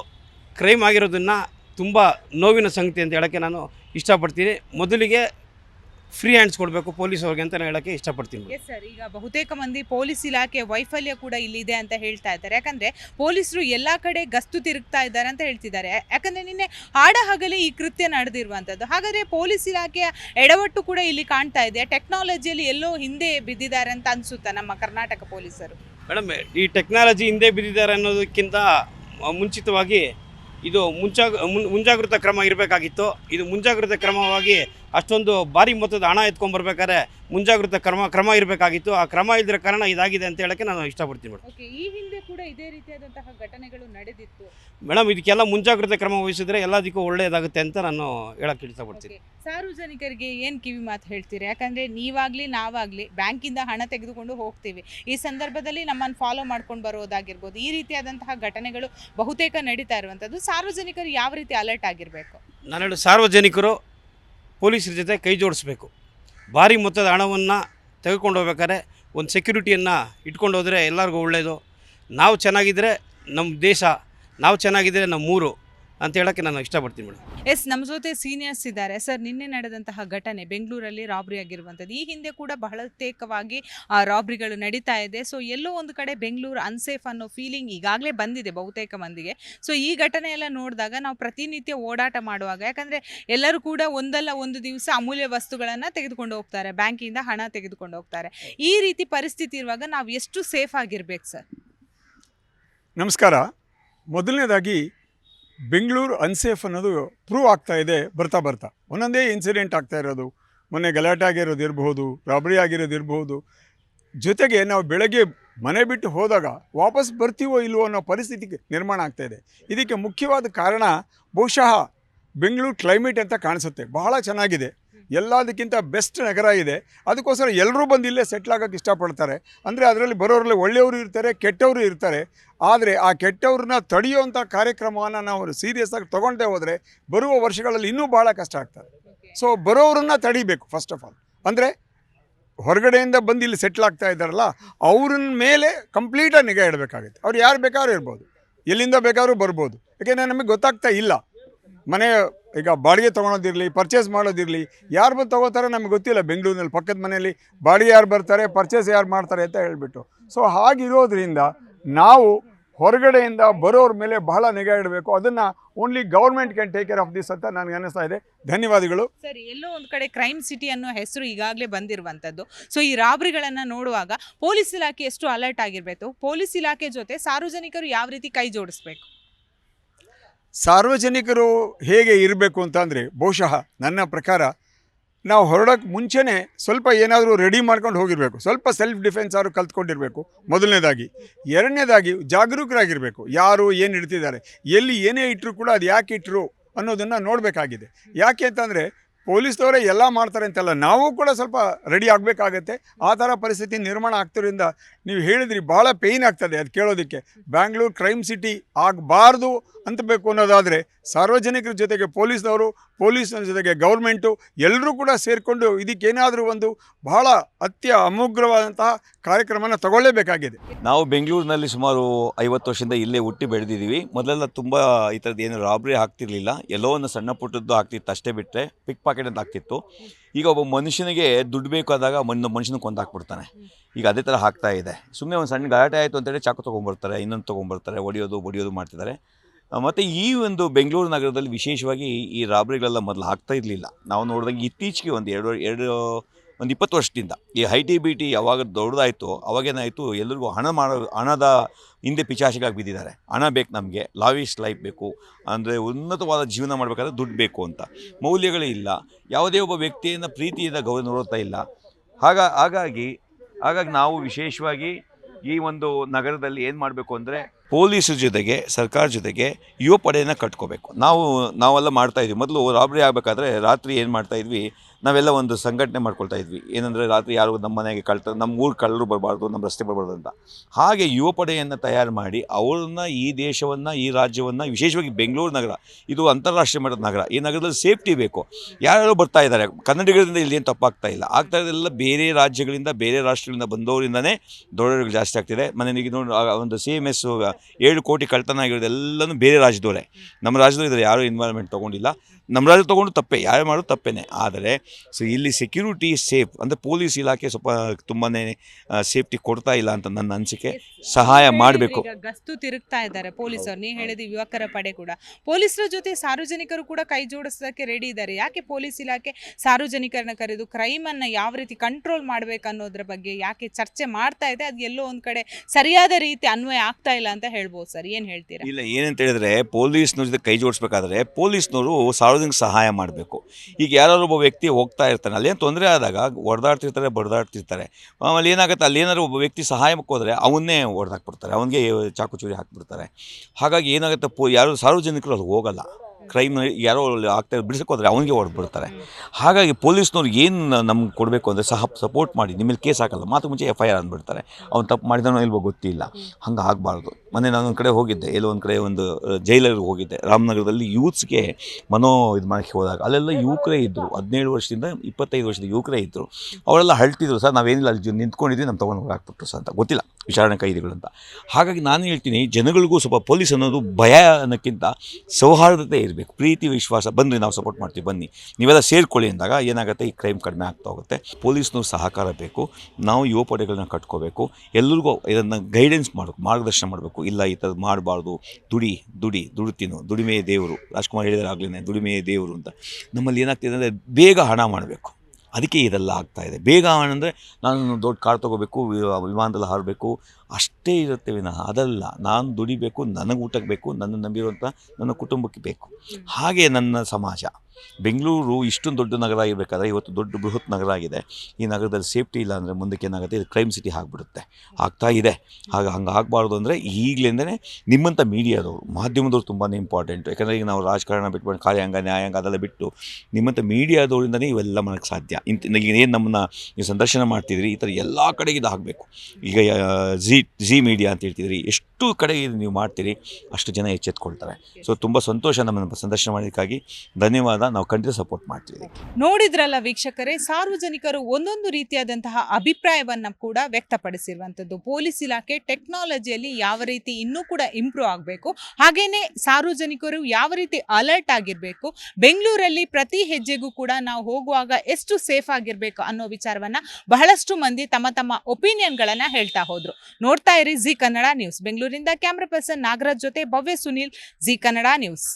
ಕ್ರೈಮ್ ಆಗಿರೋದನ್ನು ತುಂಬ ನೋವಿನ ಸಂಗತಿ ಅಂತ ಹೇಳೋಕ್ಕೆ ನಾನು ಇಷ್ಟಪಡ್ತೀನಿ. ಮೊದಲಿಗೆ ಫ್ರೀ ಹ್ಯಾಂಡ್ಸ್ ಕೊಡಬೇಕು ಪೊಲೀಸ್ ಅವ್ರಿಗೆ ಅಂತ ಹೇಳಕ್ಕೆ ಹೇಳೋಕ್ಕೆ ಇಷ್ಟಪಡ್ತೀನಿ ಎಸ್ ಸರ್ ಈಗ ಬಹುತೇಕ ಮಂದಿ ಪೊಲೀಸ್ ಇಲಾಖೆ ವೈಫಲ್ಯ ಕೂಡ ಇಲ್ಲಿದೆ ಅಂತ ಹೇಳ್ತಾ ಇದ್ದಾರೆ. ಯಾಕಂದ್ರೆ ಪೊಲೀಸರು ಎಲ್ಲ ಕಡೆ ಗಸ್ತು ತಿರುಗ್ತಾ ಇದ್ದಾರೆ ಅಂತ ಹೇಳ್ತಿದ್ದಾರೆ. ಯಾಕಂದ್ರೆ ನಿನ್ನೆ ಹಾಡ ಹಗಲಿ ಈ ಕೃತ್ಯ ನಡೆದಿರುವಂಥದ್ದು. ಹಾಗಾದ್ರೆ ಪೊಲೀಸ್ ಇಲಾಖೆಯ ಎಡವಟ್ಟು ಕೂಡ ಇಲ್ಲಿ ಕಾಣ್ತಾ ಇದೆ. ಟೆಕ್ನಾಲಜಿಯಲ್ಲಿ ಎಲ್ಲೋ ಹಿಂದೆ ಬಿದ್ದಿದ್ದಾರೆ ಅಂತ ಅನ್ಸುತ್ತಾ ನಮ್ಮ ಕರ್ನಾಟಕ ಪೊಲೀಸರು? ಮೇಡಮ್ ಈ ಟೆಕ್ನಾಲಜಿ ಹಿಂದೆ ಬಿದ್ದಿದ್ದಾರೆ ಅನ್ನೋದಕ್ಕಿಂತ ಮುಂಚಿತವಾಗಿ ಇದು ಮುಂಚಾಗ ಮುನ್ ಮುಂಜಾಗ್ರತಾ ಕ್ರಮ ಇರಬೇಕಾಗಿತ್ತು. ಇದು ಮುಂಜಾಗ್ರತಾ ಕ್ರಮವಾಗಿ ಅಷ್ಟೊಂದು ಭಾರಿ ಮೊತ್ತದ ಹಣ ಎತ್ಕೊಂಡ್ಬರ್ಬೇಕಾದ್ರೆ ಮುಂಜಾಗ್ರತೆ ಕ್ರಮ ಕ್ರಮ ಇರಬೇಕಾಗಿತ್ತು. ಆ ಕ್ರಮ ಇಲ್ಲದ ಕಾರಣ ಇದಾಗಿದೆ ಅಂತ ಹೇಳಕ್ಕೆ ನಾನು ಇಷ್ಟಪಡ್ತೀನಿ ಮೇಡಮ್. ಓಕೆ ಈ ಹಿಂದೆ ಕೂಡ ಇದೇ ರೀತಿಯಾದಂತಹ ಘಟನೆಗಳು ನಡೆದಿತ್ತು. ಮೇಡಮ್ ಇದಕ್ಕೆಲ್ಲ ಮುಂಜಾಗ್ರತೆ ಕ್ರಮ ವಹಿಸಿದ್ರೆ ಎಲ್ಲದಕ್ಕೂ ಒಳ್ಳೆಯದಾಗುತ್ತೆ ಅಂತ ನಾನು ಹೇಳಕ್ಕೆ ಇಷ್ಟಪಡ್ತೀನಿ. ಸಾರ್ವಜನಿಕರಿಗೆ ಏನು ಕಿವಿ ಮಾತು ಹೇಳ್ತೀರಿ? ಯಾಕಂದ್ರೆ ನೀವಾಗಲಿ ನಾವಾಗ್ಲಿ ಬ್ಯಾಂಕಿಂದ ಹಣ ತೆಗೆದುಕೊಂಡು ಹೋಗ್ತೀವಿ. ಈ ಸಂದರ್ಭದಲ್ಲಿ ನಮ್ಮನ್ನು ಫಾಲೋ ಮಾಡ್ಕೊಂಡು ಬರೋದಾಗಿರ್ಬೋದು ಈ ರೀತಿಯಾದಂತಹ ಘಟನೆಗಳು ಬಹುತೇಕ ನಡೀತಾ ಇರುವಂಥದ್ದು ಸಾರ್ವಜನಿಕರು ಯಾವ ರೀತಿ ಅಲರ್ಟ್ ಆಗಿರಬೇಕು? ನಾನು ಹೇಳೋ ಸಾರ್ವಜನಿಕರು ಪೊಲೀಸರ ಜೊತೆ ಕೈ ಜೋಡಿಸ್ಬೇಕು. ಭಾರಿ ಮೊತ್ತದ ಹಣವನ್ನು ತೆಗೆದುಕೊಂಡು ಹೋಗ್ಬೇಕಾದ್ರೆ ಒಂದು ಸೆಕ್ಯೂರಿಟಿಯನ್ನು ಇಟ್ಕೊಂಡು ಹೋದರೆ ಎಲ್ಲರಿಗೂ ಒಳ್ಳೆಯದು ನಾವು ಚೆನ್ನಾಗಿದ್ದರೆ ನಮ್ಮ ದೇಶ, ನಾವು ಚೆನ್ನಾಗಿದ್ದರೆ ನಮ್ಮ ಊರು. ಅಂತ ಹೇಳಕ್ಕೆ ನಾನು ಇಷ್ಟಪಡ್ತೀನಿ ಮೇಡಮ್. ಎಸ್ ನಮ್ಮ ಜೊತೆ ಸೀನಿಯರ್ಸ್ ಇದ್ದಾರೆ. ಸರ್ ನಿನ್ನೆ ನಡೆದಂತಹ ಘಟನೆ ಬೆಂಗಳೂರಲ್ಲಿ ರಾಬ್ರಿ ಆಗಿರುವಂಥದ್ದು. ಈ ಹಿಂದೆ ಕೂಡ ಬಹಳತೇಕವಾಗಿ ರಾಬ್ರಿಗಳು ನಡೀತಾ ಇದೆ. ಸೊ ಎಲ್ಲೋ ಒಂದು ಕಡೆ ಬೆಂಗಳೂರು ಅನ್ಸೇಫ್ ಅನ್ನೋ ಫೀಲಿಂಗ್ ಈಗಾಗಲೇ ಬಂದಿದೆ ಬಹುತೇಕ ಮಂದಿಗೆ. ಸೊ ಈ ಘಟನೆ ಎಲ್ಲ ನೋಡಿದಾಗ ನಾವು ಪ್ರತಿನಿತ್ಯ ಓಡಾಟ ಮಾಡುವಾಗ ಯಾಕಂದರೆ ಎಲ್ಲರೂ ಕೂಡ ಒಂದಲ್ಲ ಒಂದು ದಿವಸ ಅಮೂಲ್ಯ ವಸ್ತುಗಳನ್ನು ತೆಗೆದುಕೊಂಡು ಹೋಗ್ತಾರೆ. ಬ್ಯಾಂಕಿಂದ ಹಣ ತೆಗೆದುಕೊಂಡು ಹೋಗ್ತಾರೆ. ಈ ರೀತಿ ಪರಿಸ್ಥಿತಿ ಇರುವಾಗ ನಾವು ಎಷ್ಟು ಸೇಫ್ ಆಗಿರ್ಬೇಕು ಸರ್? ನಮಸ್ಕಾರ. ಮೊದಲನೇದಾಗಿ ಬೆಂಗಳೂರು ಅನ್ಸೇಫ್ ಅನ್ನೋದು ಪ್ರೂವ್ ಆಗ್ತಾ ಇದೆ, ಬರ್ತಾ ಬರ್ತಾ. ಒಂದೊಂದೇ ಇನ್ಸಿಡೆಂಟ್ ಆಗ್ತಾ ಇರೋದು. ಮೊನ್ನೆ ಗಲಾಟೆ ಆಗಿರೋದು ಇರಬಹುದು ರಾಬರಿ ಆಗಿರೋದು ಇರಬಹುದು. ಜೊತೆಗೆ ನಾವು ಬೆಳಗ್ಗೆ ಮನೆ ಬಿಟ್ಟು ಹೋದಾಗ ವಾಪಸ್ ಬರ್ತೀವೋ ಇಲ್ವೋ ಅನ್ನೋ ಪರಿಸ್ಥಿತಿ ನಿರ್ಮಾಣ ಆಗ್ತಾ ಇದೆ. ಇದಕ್ಕೆ ಮುಖ್ಯವಾದ ಕಾರಣ ಬಹುಶಃ ಬೆಂಗಳೂರು ಕ್ಲೈಮೇಟ್ ಅಂತ ಕಾಣಿಸುತ್ತೆ. ಬಹಳ ಚೆನ್ನಾಗಿದೆ. ಎಲ್ಲದಕ್ಕಿಂತ ಬೆಸ್ಟ್ ನಗರ ಇದೆ. ಅದಕ್ಕೋಸ್ಕರ ಎಲ್ಲರೂ ಬಂದು ಇಲ್ಲೇ ಸೆಟ್ಲ್ ಆಗೋಕ್ಕೆ ಇಷ್ಟಪಡ್ತಾರೆ. ಅಂದರೆ ಅದರಲ್ಲಿ ಬರೋರಲ್ಲಿ ಒಳ್ಳೆಯವರು ಇರ್ತಾರೆ, ಕೆಟ್ಟವರು ಇರ್ತಾರೆ. ಆದರೆ ಆ ಕೆಟ್ಟವ್ರನ್ನ ತಡೆಯುವಂಥ ಕಾರ್ಯಕ್ರಮವನ್ನು ನಾವು ಸೀರಿಯಸ್ ಆಗಿ ತೊಗೊಂಡೇ ಹೋದರೆ ಬರುವ ವರ್ಷಗಳಲ್ಲಿ ಇನ್ನೂ ಭಾಳ ಕಷ್ಟ ಆಗ್ತದೆ. ಸೊ ಬರೋರನ್ನ ತಡಿಬೇಕು ಫಸ್ಟ್ ಆಫ್ ಆಲ್ ಅಂದರೆ ಹೊರಗಡೆಯಿಂದ ಬಂದು ಇಲ್ಲಿ ಸೆಟ್ಲ್ ಆಗ್ತಾ ಇದ್ದಾರಲ್ಲ ಅವ್ರನ್ನ ಮೇಲೆ ಕಂಪ್ಲೀಟಾಗಿ ನಿಗಾ ಇಡಬೇಕಾಗುತ್ತೆ. ಅವ್ರು ಯಾರು ಬೇಕಾದ್ರೂ ಇರ್ಬೋದು. ಎಲ್ಲಿಂದ ಬೇಕಾದ್ರೂ ಬರ್ಬೋದು. ಯಾಕೆಂದರೆ ನಮಗೆ ಗೊತ್ತಾಗ್ತಾ ಇಲ್ಲ. ಮನೆ ಈಗ ಬಾಡಿಗೆ ತೊಗೊಳೋದಿರಲಿ ಪರ್ಚೇಸ್ ಮಾಡೋದಿರಲಿ, ಯಾರು ಬಂದು ತೊಗೋತಾರೆ ನಮಗೆ ಗೊತ್ತಿಲ್ಲ ಬೆಂಗಳೂರಿನಲ್ಲಿ, ಪಕ್ಕದ ಮನೆಯಲ್ಲಿ ಬಾಡಿಗೆ ಯಾರು ಬರ್ತಾರೆ ಪರ್ಚೇಸ್ ಯಾರು ಮಾಡ್ತಾರೆ ಅಂತ ಹೇಳ್ಬಿಟ್ಟು. ಸೊ ಹಾಗಿರೋದ್ರಿಂದ ನಾವು ಹೊರಗಡೆಯಿಂದ ಬರೋರ ಮೇಲೆ ಬಹಳ ನಿಗಾ ಇಡಬೇಕು. ಅದನ್ನು only government can take care of this ಅಂತ ನನಗೆ ಅನಿಸ್ತಾ ಇದೆ. ಧನ್ಯವಾದಗಳು. ಸರಿ, ಎಲ್ಲೋ ಒಂದು ಕಡೆ ಕ್ರೈಮ್ ಸಿಟಿ ಅನ್ನೋ ಹೆಸರು ಈಗಾಗಲೇ ಬಂದಿರುವಂಥದ್ದು. ಸೊ ಈ ರಾಬ್ರಿಗಳನ್ನು ನೋಡುವಾಗ ಪೊಲೀಸ್ ಇಲಾಖೆ ಎಷ್ಟು ಅಲರ್ಟ್ ಆಗಿರಬೇಕು? ಪೊಲೀಸ್ ಇಲಾಖೆ ಜೊತೆ ಸಾರ್ವಜನಿಕರು ಯಾವ ರೀತಿ ಕೈ ಜೋಡಿಸ್ಬೇಕು? ಸಾರ್ವಜನಿಕರು ಹೇಗೆ ಇರಬೇಕು ಅಂತಂದರೆ ಬಹುಶಃ ನನ್ನ ಪ್ರಕಾರ ನಾವು ಹೊರಡೋಕ್ಕೆ ಮುಂಚೆನೇ ಸ್ವಲ್ಪ ಏನಾದರೂ ರೆಡಿ ಮಾಡ್ಕೊಂಡು ಹೋಗಿರಬೇಕು. ಸ್ವಲ್ಪ ಸೆಲ್ಫ್ ಡಿಫೆನ್ಸ್ ಆದರೂ ಕಲ್ತ್ಕೊಂಡಿರಬೇಕು. ಮೊದಲನೇದಾಗಿ. ಎರಡನೇದಾಗಿ ಜಾಗರೂಕರಾಗಿರಬೇಕು. ಯಾರು ಏನು ಇಡ್ತಿದ್ದಾರೆ ಎಲ್ಲಿ ಏನೇ ಇಟ್ಟರು ಕೂಡ ಅದು ಯಾಕೆ ಇಟ್ಟರು ಅನ್ನೋದನ್ನು ನೋಡಬೇಕಾಗಿದೆ. ಯಾಕೆ ಅಂತಂದರೆ ಪೊಲೀಸ್ನವರೇ ಎಲ್ಲ ಮಾಡ್ತಾರೆ ಅಂತಲ್ಲ ನಾವು ಕೂಡ ಸ್ವಲ್ಪ ರೆಡಿ ಆಗಬೇಕಾಗತ್ತೆ. ಆ ಥರ ಪರಿಸ್ಥಿತಿ ನಿರ್ಮಾಣ ಆಗ್ತಿರೋದ್ರಿಂದ ನೀವು ಹೇಳಿದ್ರಿ ಭಾಳ ಪೇಯ್ನ್ ಆಗ್ತದೆ ಅದು ಕೇಳೋದಕ್ಕೆ. ಬ್ಯಾಂಗ್ಳೂರು ಕ್ರೈಮ್ ಸಿಟಿ ಆಗಬಾರ್ದು ಅಂತಬೇಕು ಅನ್ನೋದಾದರೆ ಸಾರ್ವಜನಿಕರ ಜೊತೆಗೆ ಪೊಲೀಸ್ನವರು ಪೊಲೀಸ್ನ ಜೊತೆಗೆ ಗೌರ್ಮೆಂಟು ಎಲ್ಲರೂ ಕೂಡ ಸೇರಿಕೊಂಡು ಇದಕ್ಕೇನಾದರೂ ಒಂದು ಬಹಳ ಅತ್ಯ ಅಮೂಗ್ರವಾದಂತಹ ಕಾರ್ಯಕ್ರಮನ ತಗೊಳ್ಳೇಬೇಕಾಗಿದೆ. ನಾವು ಬೆಂಗಳೂರಿನಲ್ಲಿ ಸುಮಾರು ಐವತ್ತು ವರ್ಷದಿಂದ ಇಲ್ಲೇ ಹುಟ್ಟಿ ಬೆಳೆದಿದ್ದೀವಿ. ಮೊದಲೆಲ್ಲ ತುಂಬ ಈ ಥರದ್ದು ಏನು ರಾಬ್ರಿ ಹಾಕ್ತಿರಲಿಲ್ಲ ಎಲ್ಲೋ ಒಂದು ಸಣ್ಣ ಪುಟ್ಟದ್ದು ಆಗ್ತಿತ್ತು ಅಷ್ಟೇ ಬಿಟ್ಟರೆ ಪಿಕ್ ಪಾಕೆಟ್ ಅಂತ ಆಗ್ತಿತ್ತು. ಈಗ ಒಬ್ಬ ಮನುಷ್ಯನಿಗೆ ದುಡ್ಡು ಬೇಕಾದಾಗ ಒಂದು ಮನುಷ್ಯನ ಕೊಂದಾಕ್ಬಿಡ್ತಾನೆ. ಈಗ ಅದೇ ಥರ ಆಗ್ತಾ ಇದೆ. ಸುಮ್ಮನೆ ಒಂದು ಸಣ್ಣ ಗಲಾಟೆ ಆಯಿತು ಅಂತೇಳಿ ಚಾಕು ತೊಗೊಂಬರ್ತಾರೆ ಇನ್ನೊಂದು ತೊಗೊಂಬರ್ತಾರೆ ಹೊಡಿಯೋದು ಹೊಡಿಯೋದು ಮಾಡ್ತಿದ್ದಾರೆ. ಮತ್ತು ಈ ಒಂದು ಬೆಂಗಳೂರು ನಗರದಲ್ಲಿ ವಿಶೇಷವಾಗಿ ಈ ರಾಬರಿಗಳೆಲ್ಲ ಮೊದಲು ಹಾಕ್ತಾ ಇರಲಿಲ್ಲ. ನಾವು ನೋಡಿದಂಗೆ ಇತ್ತೀಚೆಗೆ ಒಂದು ಎರಡು ಎರಡು, ಒಂದು ಇಪ್ಪತ್ತು ವರ್ಷದಿಂದ ಈ ಐ ಟಿ ಬಿ ಟಿ ಯಾವಾಗ ದೊಡ್ಡದಾಯಿತು ಅವಾಗೇನಾಯಿತು ಎಲ್ಲರಿಗೂ ಹಣ ಮಾಡೋ, ಹಣದ ಹಿಂದೆ ಪಿಚಾಶಿಗಾಗಿ ಬಿದ್ದಿದ್ದಾರೆ. ಹಣ ಬೇಕು ನಮಗೆ ಲಾವಿಶ್ ಲೈಫ್ ಬೇಕು, ಅಂದರೆ ಉನ್ನತವಾದ ಜೀವನ ಮಾಡಬೇಕಾದ್ರೆ ದುಡ್ಡು ಬೇಕು ಅಂತ. ಮೌಲ್ಯಗಳೇ ಇಲ್ಲ, ಯಾವುದೇ ಒಬ್ಬ ವ್ಯಕ್ತಿಯನ್ನು ಪ್ರೀತಿಯಿಂದ ಗೌರವ ನೋಡುತ್ತಾ ಇಲ್ಲ. ಹಾಗ, ಹಾಗಾಗಿ ಹಾಗಾಗಿ ನಾವು ವಿಶೇಷವಾಗಿ ಈ ಒಂದು ನಗರದಲ್ಲಿ ಏನು ಮಾಡಬೇಕು ಅಂದರೆ ಪೊಲೀಸರ ಜೊತೆಗೆ, ಸರ್ಕಾರ ಜೊತೆಗೆ ಯುವ ಪಡೆಯನ್ನು ಕಟ್ಕೋಬೇಕು. ನಾವು, ನಾವೆಲ್ಲ ಮಾಡ್ತಾಯಿದ್ವಿ ಮೊದಲು ರಾಬ್ರಿ ಆಗಬೇಕಾದ್ರೆ ರಾತ್ರಿ ಏನು ಮಾಡ್ತಾ ಇದ್ವಿ? ನಾವೆಲ್ಲ ಒಂದು ಸಂಘಟನೆ ಮಾಡ್ಕೊಳ್ತಾ ಇದ್ವಿ. ಏನಂದರೆ ರಾತ್ರಿ ಯಾರು ನಮ್ಮ ಮನೆಗೆ ಕಳ್ತ, ನಮ್ಮ ಊರು ಕಳ್ಳರು ಬರಬಾರ್ದು, ನಮ್ಮ ರಸ್ತೆ ಬರಬಾರ್ದು ಅಂತ. ಹಾಗೆ ಯುವ ಪಡೆಯನ್ನು ತಯಾರು ಮಾಡಿ ಅವ್ರನ್ನ ಈ ದೇಶವನ್ನು, ಈ ರಾಜ್ಯವನ್ನು, ವಿಶೇಷವಾಗಿ ಬೆಂಗಳೂರು ನಗರ, ಇದು ಅಂತಾರಾಷ್ಟ್ರೀಯ ಮಟ್ಟದ ನಗರ, ಈ ನಗರದಲ್ಲಿ ಸೇಫ್ಟಿ ಬೇಕು. ಯಾರ್ಯಾರು ಬರ್ತಾ ಇದ್ದಾರೆ, ಕನ್ನಡಿಗರಿಂದ ಏನು ತಪ್ಪಾಗ್ತಾ ಇಲ್ಲ. ಆಗ್ತಾ ಇರೋದೆಲ್ಲ ಬೇರೆ ರಾಜ್ಯಗಳಿಂದ, ಬೇರೆ ರಾಷ್ಟ್ರಗಳಿಂದ ಬಂದವರಿಂದನೇ ದೊಡ್ಡವರಿಗೆ ಜಾಸ್ತಿ ಆಗ್ತಿದೆ. ಮನೆಗೆ ನೋಡಿ ಒಂದು ಸಿ ಎಂ ಎಸ್ ಏಳು ಕೋಟಿ ಕಳ್ತನ ಆಗಿರೋದು ಎಲ್ಲನೂ ಬೇರೆ ರಾಜ್ಯದವರೇ. ನಮ್ಮ ರಾಜ್ಯದವರು ಇದ್ದಾರೆ ಯಾರೂ ಇನ್ವಾಲ್ವ್ಮೆಂಟ್ ತೊಗೊಂಡಿಲ್ಲ. ನಮ್ಮ ರಾಜ್ಯ ತೊಗೊಂಡು ತಪ್ಪೇ ಯಾರು ಮಾಡೋದು ತಪ್ಪೇನೆ. ಆದರೆ ಸೊ ಇಲ್ಲಿ ಸೆಕ್ಯೂರಿಟಿ ಸೇಫ್ ಅಂದರೆ ಪೊಲೀಸ್ ಇಲಾಖೆ ಸ್ವಲ್ಪ ತುಂಬಾ ಸೇಫ್ಟಿ ಕೊಡ್ತಾ ಇಲ್ಲ ಅಂತ ನನ್ನ ಅನಿಸಿಕೆ. ಸಹಾಯ ಮಾಡಬೇಕು. ಗಸ್ತು ತಿರುಗ್ತಾ ಇದ್ದಾರೆ ಪೊಲೀಸರು. ನೀವು ಹೇಳಿದ ಯುವಕರ ಪಡೆ ಕೂಡ. ಪೊಲೀಸರ ಜೊತೆ ಸಾರ್ವಜನಿಕರು ಕೂಡ ಕೈ ಜೋಡಿಸೋದಕ್ಕೆ ರೆಡಿ ಇದ್ದಾರೆ. ಯಾಕೆ ಪೊಲೀಸ್ ಇಲಾಖೆ ಸಾರ್ವಜನಿಕರನ್ನ ಕರೆದು ಕ್ರೈಮ್ ಅನ್ನ ಯಾವ ರೀತಿ ಕಂಟ್ರೋಲ್ ಮಾಡಬೇಕು ಅನ್ನೋದ್ರ ಬಗ್ಗೆ ಯಾಕೆ ಚರ್ಚೆ ಮಾಡ್ತಾ ಇದೆ? ಅದು ಎಲ್ಲೋ ಒಂದು ಕಡೆ ಸರಿಯಾದ ರೀತಿ ಅನ್ವಯ ಆಗ್ತಾ ಇಲ್ಲ ಅಂತ ಹೇಳ್ಬೋದು ಸರ್. ಏನು ಹೇಳ್ತೀರಾ? ಇಲ್ಲ ಏನಂತ ಹೇಳಿದ್ರೆ ಪೊಲೀಸ್ನ ಜೊತೆ ಕೈ ಜೋಡಿಸ್ಬೇಕಾದ್ರೆ ಪೊಲೀಸ್ನವರು ಸಾರ್ವಜನಿಕ ಸಹಾಯ ಮಾಡಬೇಕು. ಈಗ ಯಾರಾದ್ರೂ ಒಬ್ಬ ವ್ಯಕ್ತಿ ಹೋಗ್ತಾ ಇರ್ತಾನೆ, ಅಲ್ಲೇನು ತೊಂದರೆ ಆದಾಗ ಹೊಡೆದಾಡ್ತಿರ್ತಾರೆ ಬಡ್ದಾಡ್ತಿರ್ತಾರೆ ಆಮೇಲೆ ಏನಾಗುತ್ತೆ, ಅಲ್ಲಿ ಏನಾದ್ರು ಒಬ್ಬ ವ್ಯಕ್ತಿ ಸಹಾಯಕ್ಕೆ ಹೋದರೆ ಅವನ್ನೇ ಹೊಡೆದಾಕ್ಬಿಡ್ತಾರೆ, ಅವನಿಗೆ ಚಾಕು ಚೂರಿ ಹಾಕ್ಬಿಡ್ತಾರೆ. ಹಾಗಾಗಿ ಏನಾಗುತ್ತೆ, ಪೋ, ಯಾರು ಸಾರ್ವಜನಿಕರು ಅದು ಹೋಗಲ್ಲ. ಕ್ರೈಮ್ ಯಾರೋ ಆಗ್ತಾ ಬಿಡಿಸಕ್ಕೆ ಹೋದರೆ ಅವನಿಗೆ ಹೊರಡ್ಬಿಡ್ತಾರೆ ಹಾಗಾಗಿ ಪೊಲೀಸ್ನವ್ರು ಏನು ನಮ್ಗೆ ಕೊಡಬೇಕು ಅಂದರೆ ಸಹ ಸಪೋರ್ಟ್ ಮಾಡಿ ನಿಮ್ಮ ಮೇಲೆ ಕೇಸ್ ಹಾಕಲ್ಲ, ಮಾತು ಮುಂಚೆ ಎಫ್ ಐ ಆರ್ ಅಂದ್ಬಿಡ್ತಾರೆ. ಅವ್ನು ತಪ್ಪು ಮಾಡಿದನೋ ಇಲ್ವೋ ಗೊತ್ತಿಲ್ಲ. ಹಂಗೆ ಆಗಬಾರ್ದು. ಮೊನ್ನೆ ನಾನು ಒಂದು ಕಡೆ ಹೋಗಿದ್ದೆ, ಎಲ್ಲೋ ಒಂದು ಕಡೆ ಒಂದು ಜೈಲರ್ಗೆ ಹೋಗಿದ್ದೆ. ರಾಮನಗರದಲ್ಲಿ ಯೂತ್ಸ್ಗೆ ಮನೋ ಇದು ಮಾಡೋಕ್ಕೆ ಹೋದಾಗ, ಅಲ್ಲೆಲ್ಲ ಯುವಕರೇ ಇದ್ದರು ಹದಿನೇಳು ವರ್ಷದಿಂದ ಇಪ್ಪತ್ತೈದು ವರ್ಷದ ಯುವಕರೇ ಇದ್ದರು ಅವರೆಲ್ಲ ಹಳ್ತಿದ್ರು ಸರ್, ನಾವೇನಿಲ್ಲ, ಅಲ್ಲಿ ನಿಂತ್ಕೊಂಡಿದ್ವಿ ನಮ್ಮ ತೊಗೊಂಡು ಹೋಗಿ ಹಾಕ್ಬಿಟ್ರು ಸರ್ ಅಂತ. ಗೊತ್ತಿಲ್ಲ, ವಿಚಾರಣೆ ಕೈದಿಗಳು ಅಂತ. ಹಾಗಾಗಿ ನಾನು ಹೇಳ್ತೀನಿ, ಜನಗಳಿಗೂ ಸ್ವಲ್ಪ ಪೊಲೀಸ್ ಅನ್ನೋದು ಭಯ ಅನ್ನೋಕ್ಕಿಂತ ಸೌಹಾರ್ದತೆ ಇರಬೇಕು. ಪ್ರೀತಿ, ವಿಶ್ವಾಸ ಬನ್ನಿ ನಾವು ಸಪೋರ್ಟ್ ಮಾಡ್ತೀವಿ. ಬನ್ನಿ. ನೀವೆಲ್ಲ ಸೇರ್ಕೊಳ್ಳಿ ಅಂದಾಗ ಏನಾಗುತ್ತೆ? ಈ ಕ್ರೈಮ್ ಕಡಿಮೆ ಆಗ್ತಾ ಹೋಗುತ್ತೆ. ಪೊಲೀಸ್ನವ್ರು ಸಹಕಾರ ಬೇಕು. ನಾವು ಯುವ ಪಡೆಗಳನ್ನ ಕಟ್ಕೋಬೇಕು. ಎಲ್ಲರಿಗೂ ಇದನ್ನು ಗೈಡೆನ್ಸ್ ಮಾಡಬೇಕು ಮಾರ್ಗದರ್ಶನ ಮಾಡಬೇಕು. ಇಲ್ಲ ಈ ಥರದ್ದು ಮಾಡಬಾರ್ದು. ದುಡಿ ದುಡಿ ದುಡಿತೀನು ದುಡಿಮೆಯೇ ದೇವರು. ರಾಜ್ಕುಮಾರ್ ಹೇಳಿದಾಗಲೇ ದುಡಿಮೆಯೇ ದೇವರು ಅಂತ. ನಮ್ಮಲ್ಲಿ ಏನಾಗ್ತಿದೆ ಅಂದರೆ ಬೇಗ ಹಣ ಮಾಡಬೇಕು. ಅದಕ್ಕೆ ಇದೆಲ್ಲ ಆಗ್ತಾ ಇದೆ. ಬೇಗ ಹಣ ಅಂದರೆ ನಾನು ದೊಡ್ಡ ಕಾರ್ ತೊಗೋಬೇಕು ವಿಮಾನದಲ್ಲಿ ಹಾರಬೇಕು. ಅಷ್ಟೇ ಇರುತ್ತೆ ವಿನಃ. ಅದಲ್ಲ ನಾನು ದುಡಿಬೇಕು ನನಗೆ ಊಟಕ್ಕೆ ಬೇಕು ನನ್ನ ನಂಬಿರುವಂಥ ನನ್ನ ಕುಟುಂಬಕ್ಕೆ ಬೇಕು. ಹಾಗೆ ನನ್ನ ಸಮಾಜ. ಬೆಂಗಳೂರು ಇಷ್ಟೊಂದು ದೊಡ್ಡ ನಗರ ಆಗಿರಬೇಕಾದ್ರೆ ಇವತ್ತು ದೊಡ್ಡ ಬೃಹತ್ ನಗರ ಆಗಿದೆ. ಈ ನಗರದಲ್ಲಿ ಸೇಫ್ಟಿ ಇಲ್ಲ ಅಂದರೆ ಮುಂದಕ್ಕೆ ಏನಾಗುತ್ತೆ? ಇದು ಕ್ರೈಮ್ ಸಿಟಿ ಆಗಿಬಿಡುತ್ತೆ. ಆಗ್ತಾ ಇದೆ. ಹಾಗೆ ಹಂಗೆ ಆಗಬಾರ್ದು ಅಂದರೆ ಈಗಲಿಂದನೇ ನಿಮ್ಮಂಥ ಮೀಡಿಯಾದವರು ಮಾಧ್ಯಮದವ್ರು ತುಂಬಾ ಇಂಪಾರ್ಟೆಂಟ್ ಯಾಕಂದರೆ ಈಗ ನಾವು ರಾಜಕಾರಣ ಬಿಟ್ಬಿಟ್ಟು ಕಾರ್ಯಾಂಗ ನ್ಯಾಯಾಂಗ ಅದೆಲ್ಲ ಬಿಟ್ಟು ನಿಮ್ಮಂಥ ಮೀಡಿಯಾದವರಿಂದನೇ ಇವೆಲ್ಲ ಮಾಡೋಕ್ಕೆ ಸಾಧ್ಯ. ಇಂತ ಈಗ ಏನು ನಮ್ಮನ್ನ ನೀವು ಸಂದರ್ಶನ ಮಾಡ್ತಿದ್ರಿ? ಈ ಥರ ಎಲ್ಲ ಕಡೆಗೆ ಇದು ಆಗಬೇಕು. ಈಗ ಜಿ ಜಿ ಮೀಡಿಯಾ ಅಂತ ಹೇಳ್ತಿದ್ರಿ, ಎಷ್ಟು ಕಡೆ ನೀವು ಮಾಡ್ತೀರಿ, ಅಷ್ಟು ಜನ ಎಚ್ಚೆತ್ಕೊಳ್ತಾರೆ. ಸೊ ತುಂಬ ಸಂತೋಷ ನಮ್ಮನ್ನು ಸಂದರ್ಶನ ಮಾಡೋದಕ್ಕಾಗಿ ಧನ್ಯವಾದ, ನಾವು ಖಂಡಿತ ಸಪೋರ್ಟ್ ಮಾಡ್ತೀವಿ. ನೋಡಿದ್ರಲ್ಲ ವೀಕ್ಷಕರೇ, ಸಾರ್ವಜನಿಕರು ಒಂದೊಂದು ರೀತಿಯಾದಂತಹ ಅಭಿಪ್ರಾಯವನ್ನ ಕೂಡ ವ್ಯಕ್ತಪಡಿಸಿರುವಂಥದ್ದು. ಪೊಲೀಸ್ ಇಲಾಖೆ ಟೆಕ್ನಾಲಜಿಯಲ್ಲಿ ಯಾವ ರೀತಿ ಇನ್ನೂ ಕೂಡ ಇಂಪ್ರೂವ್ ಆಗಬೇಕು ಹಾಗೆಯೇ ಸಾರ್ವಜನಿಕರು ಯಾವ ರೀತಿ ಅಲರ್ಟ್ ಆಗಿರಬೇಕು, ಬೆಂಗಳೂರಲ್ಲಿ ಪ್ರತಿ ಹೆಜ್ಜೆಗೂ ಕೂಡ ನಾವು ಹೋಗುವಾಗ ಎಷ್ಟು ಸೇಫ್ ಆಗಿರಬೇಕು ಅನ್ನೋ ವಿಚಾರವನ್ನ ಬಹಳಷ್ಟು ಮಂದಿ ತಮ್ಮ ತಮ್ಮ ಒಪಿನಿಯನ್ಗಳನ್ನು ಹೇಳ್ತಾ ಹೋದ್ರು. ನೋಡ್ತಾ ಇರಿ ಜಿ ಕನ್ನಡ ನ್ಯೂಸ್. ಬೆಂಗಳೂರಿಂದ ಕ್ಯಾಮ್ರಾ ಪರ್ಸನ್ ನಾಗರಾಜ್ ಜೊತೆ ಭವ್ಯ ಸುನೀಲ್, ಜಿ ಕನ್ನಡ ನ್ಯೂಸ್.